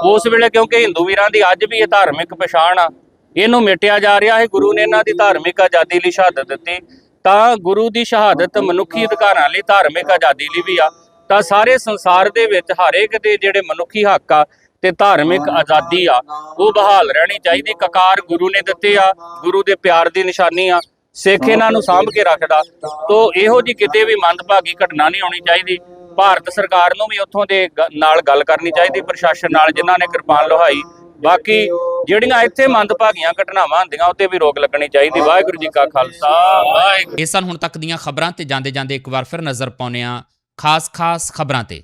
ਉਸ ਵੇਲੇ ਕਿਉਂਕਿ ਹਿੰਦੂ ਵੀਰਾਂ ਦੀ ਅੱਜ ਵੀ ਇਹ ਧਾਰਮਿਕ ਪਛਾਣ ਆ, ਇਹਨੂੰ ਮਿਟਿਆ ਜਾ ਰਿਹਾ ਹੈ, ਗੁਰੂ ਨੇ ਇਹਨਾਂ ਦੀ ਧਾਰਮਿਕ ਆਜ਼ਾਦੀ ਲਈ ਸ਼ਹਾਦਤ ਦਿੱਤੀ। ਤਾਂ ਗੁਰੂ ਦੀ ਸ਼ਹਾਦਤ ਮਨੁੱਖੀ ਅਧਿਕਾਰਾਂ ਲਈ ਧਾਰਮਿਕ ਆਜ਼ਾਦੀ ਲਈ ਵੀ ਆ। ਤਾਂ ਸਾਰੇ ਸੰਸਾਰ ਦੇ ਵਿੱਚ ਹਰੇਕ ਦੇ ਜਿਹੜੇ ਮਨੁੱਖੀ ਹੱਕ ਆ ਤੇ ਧਾਰਮਿਕ ਆਜ਼ਾਦੀ ਆ, ਉਹ ਬਹਾਲ ਰਹਿਣੀ ਚਾਹੀਦੀ। ਕਕਾਰ ਗੁਰੂ ਨੇ ਦਿੱਤੇ ਆ, ਗੁਰੂ ਦੇ ਪਿਆਰ ਦੀ ਨਿਸ਼ਾਨੀ ਆ। ਸਿੱਖ ਇਹਨਾਂ ਨੂੰ ਸਾਂਭ ਕੇ ਰੱਖਦਾ। ਤੋ ਇਹੋ ਜੀ ਕਿਤੇ ਵੀ ਮੰਦਭਾਗੀ ਘਟਨਾ ਨਹੀਂ ਹੋਣੀ ਚਾਹੀਦੀ। ਭਾਰਤ ਸਰਕਾਰ ਨੂੰ ਵੀ ਉੱਥੋਂ ਦੇ ਨਾਲ ਗੱਲ ਕਰਨੀ ਚਾਹੀਦੀ ਪ੍ਰਸ਼ਾਸਨ ਨਾਲ ਜਿਨ੍ਹਾਂ ਨੇ ਕਿਰਪਾਨ ਲੋਹਾਈ। ਬਾਕੀ ਜਿਹੜੀਆਂ ਇੱਥੇ ਮੰਦਭਾਗੀਆਂ ਘਟਨਾਵਾਂ ਹੁੰਦੀਆਂ ਉੱਤੇ ਵੀ ਰੋਕ ਲੱਗਣੀ ਚਾਹੀਦੀ। ਵਾਹਿਗੁਰੂ ਜੀ ਕਾ ਖਾਲਸਾ ਵਾਹਿਗੁਰੂ ਇਹ ਸਨ ਹੁਣ ਤੱਕ ਦੀਆਂ ਖਬਰਾਂ ਤੇ ਜਾਂਦੇ ਜਾਂਦੇ ਇੱਕ ਵਾਰ ਫਿਰ ਨਜ਼ਰ ਪਾਉਂਦੇ ਹਾਂ ਖਾਸ-ਖਾਸ ਖਬਰਾਂ ਤੇ।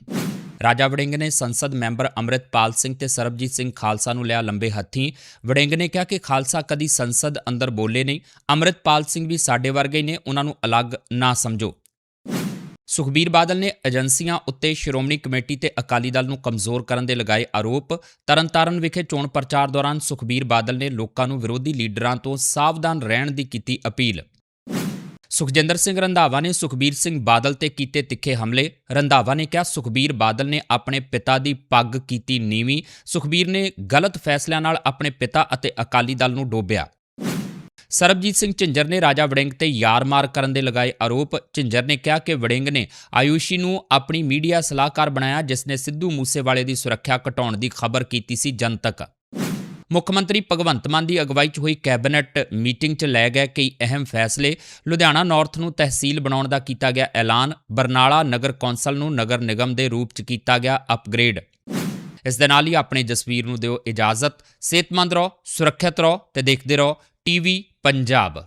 ਰਾਜਾ ਵੜਿੰਗ ਨੇ ਸੰਸਦ ਮੈਂਬਰ ਅੰਮ੍ਰਿਤਪਾਲ ਸਿੰਘ ਤੇ ਸਰਬਜੀਤ ਸਿੰਘ ਖਾਲਸਾ ਨੂੰ ਲਿਆ ਲੰਬੇ ਹੱਥੀਂ। ਵੜਿੰਗ ਨੇ ਕਿਹਾ ਕਿ ਖਾਲਸਾ ਕਦੀ ਸੰਸਦ ਅੰਦਰ ਬੋਲੇ ਨਹੀਂ। ਅੰਮ੍ਰਿਤਪਾਲ ਸਿੰਘ ਵੀ ਸਾਡੇ ਵਰਗੇ ਨੇ, ਉਹਨਾਂ ਨੂੰ ਅਲੱਗ ਨਾ ਸਮਝੋ। ਸੁਖਬੀਰ ਬਾਦਲ ਨੇ ਏਜੰਸੀਆਂ ਉੱਤੇ ਸ਼੍ਰੋਮਣੀ ਕਮੇਟੀ ਤੇ ਅਕਾਲੀ ਦਲ ਨੂੰ ਕਮਜ਼ੋਰ ਕਰਨ ਦੇ ਲਗਾਏ ਆਰੋਪ। ਤਰਨਤਾਰਨ ਵਿਖੇ ਚੋਣ ਪ੍ਰਚਾਰ ਦੌਰਾਨ ਸੁਖਬੀਰ ਬਾਦਲ ਨੇ ਲੋਕਾਂ ਨੂੰ ਵਿਰੋਧੀ ਲੀਡਰਾਂ ਤੋਂ ਸਾਵਧਾਨ ਰਹਿਣ ਦੀ ਕੀਤੀ ਅਪੀਲ। ਸੁਖਜਿੰਦਰ ਸਿੰਘ ਰੰਧਾਵਾ ਨੇ ਸੁਖਬੀਰ ਸਿੰਘ ਬਾਦਲ ਤੇ ਕੀਤੇ ਤਿੱਖੇ ਹਮਲੇ। ਰੰਧਾਵਾ ਨੇ ਕਿਹਾ, ਸੁਖਬੀਰ ਬਾਦਲ ਨੇ ਆਪਣੇ ਪਿਤਾ ਦੀ ਪੱਗ ਕੀਤੀ ਨੀਵੀਂ। ਸੁਖਬੀਰ ਨੇ ਗਲਤ ਫੈਸਲਿਆਂ ਨਾਲ ਆਪਣੇ ਪਿਤਾ ਅਤੇ ਅਕਾਲੀ ਦਲ ਨੂੰ ਡੋਬਿਆ। ਸਰਬਜੀਤ ਸਿੰਘ ਝਿੰਜਰ ਨੇ ਰਾਜਾ ਵੜਿੰਗ ਤੇ ਯਾਰ-ਮਾਰ ਕਰਨ ਦੇ ਲਗਾਏ ਆਰੋਪ। ਝਿੰਜਰ ਨੇ ਕਿਹਾ ਕਿ ਵੜਿੰਗ ਨੇ ਆਯੂਸ਼ੀ ਨੂੰ ਆਪਣੀ ਮੀਡੀਆ ਸਲਾਹਕਾਰ ਬਣਾਇਆ, ਜਿਸ ਨੇ ਸਿੱਧੂ ਮੂਸੇਵਾਲੇ ਦੀ ਸੁਰੱਖਿਆ ਘਟਾਉਣ ਦੀ ਖਬਰ ਕੀਤੀ ਸੀ ਜਨਤਕ। ਮੁੱਖ ਮੰਤਰੀ ਭਗਵੰਤ ਮਾਨ ਦੀ ਅਗਵਾਈ 'ਚ ਹੋਈ ਕੈਬਨਿਟ ਮੀਟਿੰਗ 'ਚ ਲਏ ਗਏ ਕਈ ਅਹਿਮ ਫੈਸਲੇ। ਲੁਧਿਆਣਾ ਨਾਰਥ ਨੂੰ ਤਹਿਸੀਲ ਬਣਾਉਣ ਦਾ ਕੀਤਾ ਗਿਆ ਐਲਾਨ। ਬਰਨਾਲਾ ਨਗਰ ਕੌਂਸਲ ਨੂੰ ਨਗਰ ਨਿਗਮ ਦੇ ਰੂਪ 'ਚ ਕੀਤਾ ਗਿਆ ਅਪਗ੍ਰੇਡ। ਇਸ ਦੇ ਨਾਲ ਹੀ ਆਪਣੇ ਜਸਵੀਰ ਨੂੰ ਦਿਓ ਇਜਾਜ਼ਤ। ਸਿਹਤਮੰਦ ਰਹੋ, ਸੁਰੱਖਿਅਤ ਰਹੋ ਤੇ ਦੇਖਦੇ ਰਹੋ ਟੀਵੀ ਪੰਜਾਬ।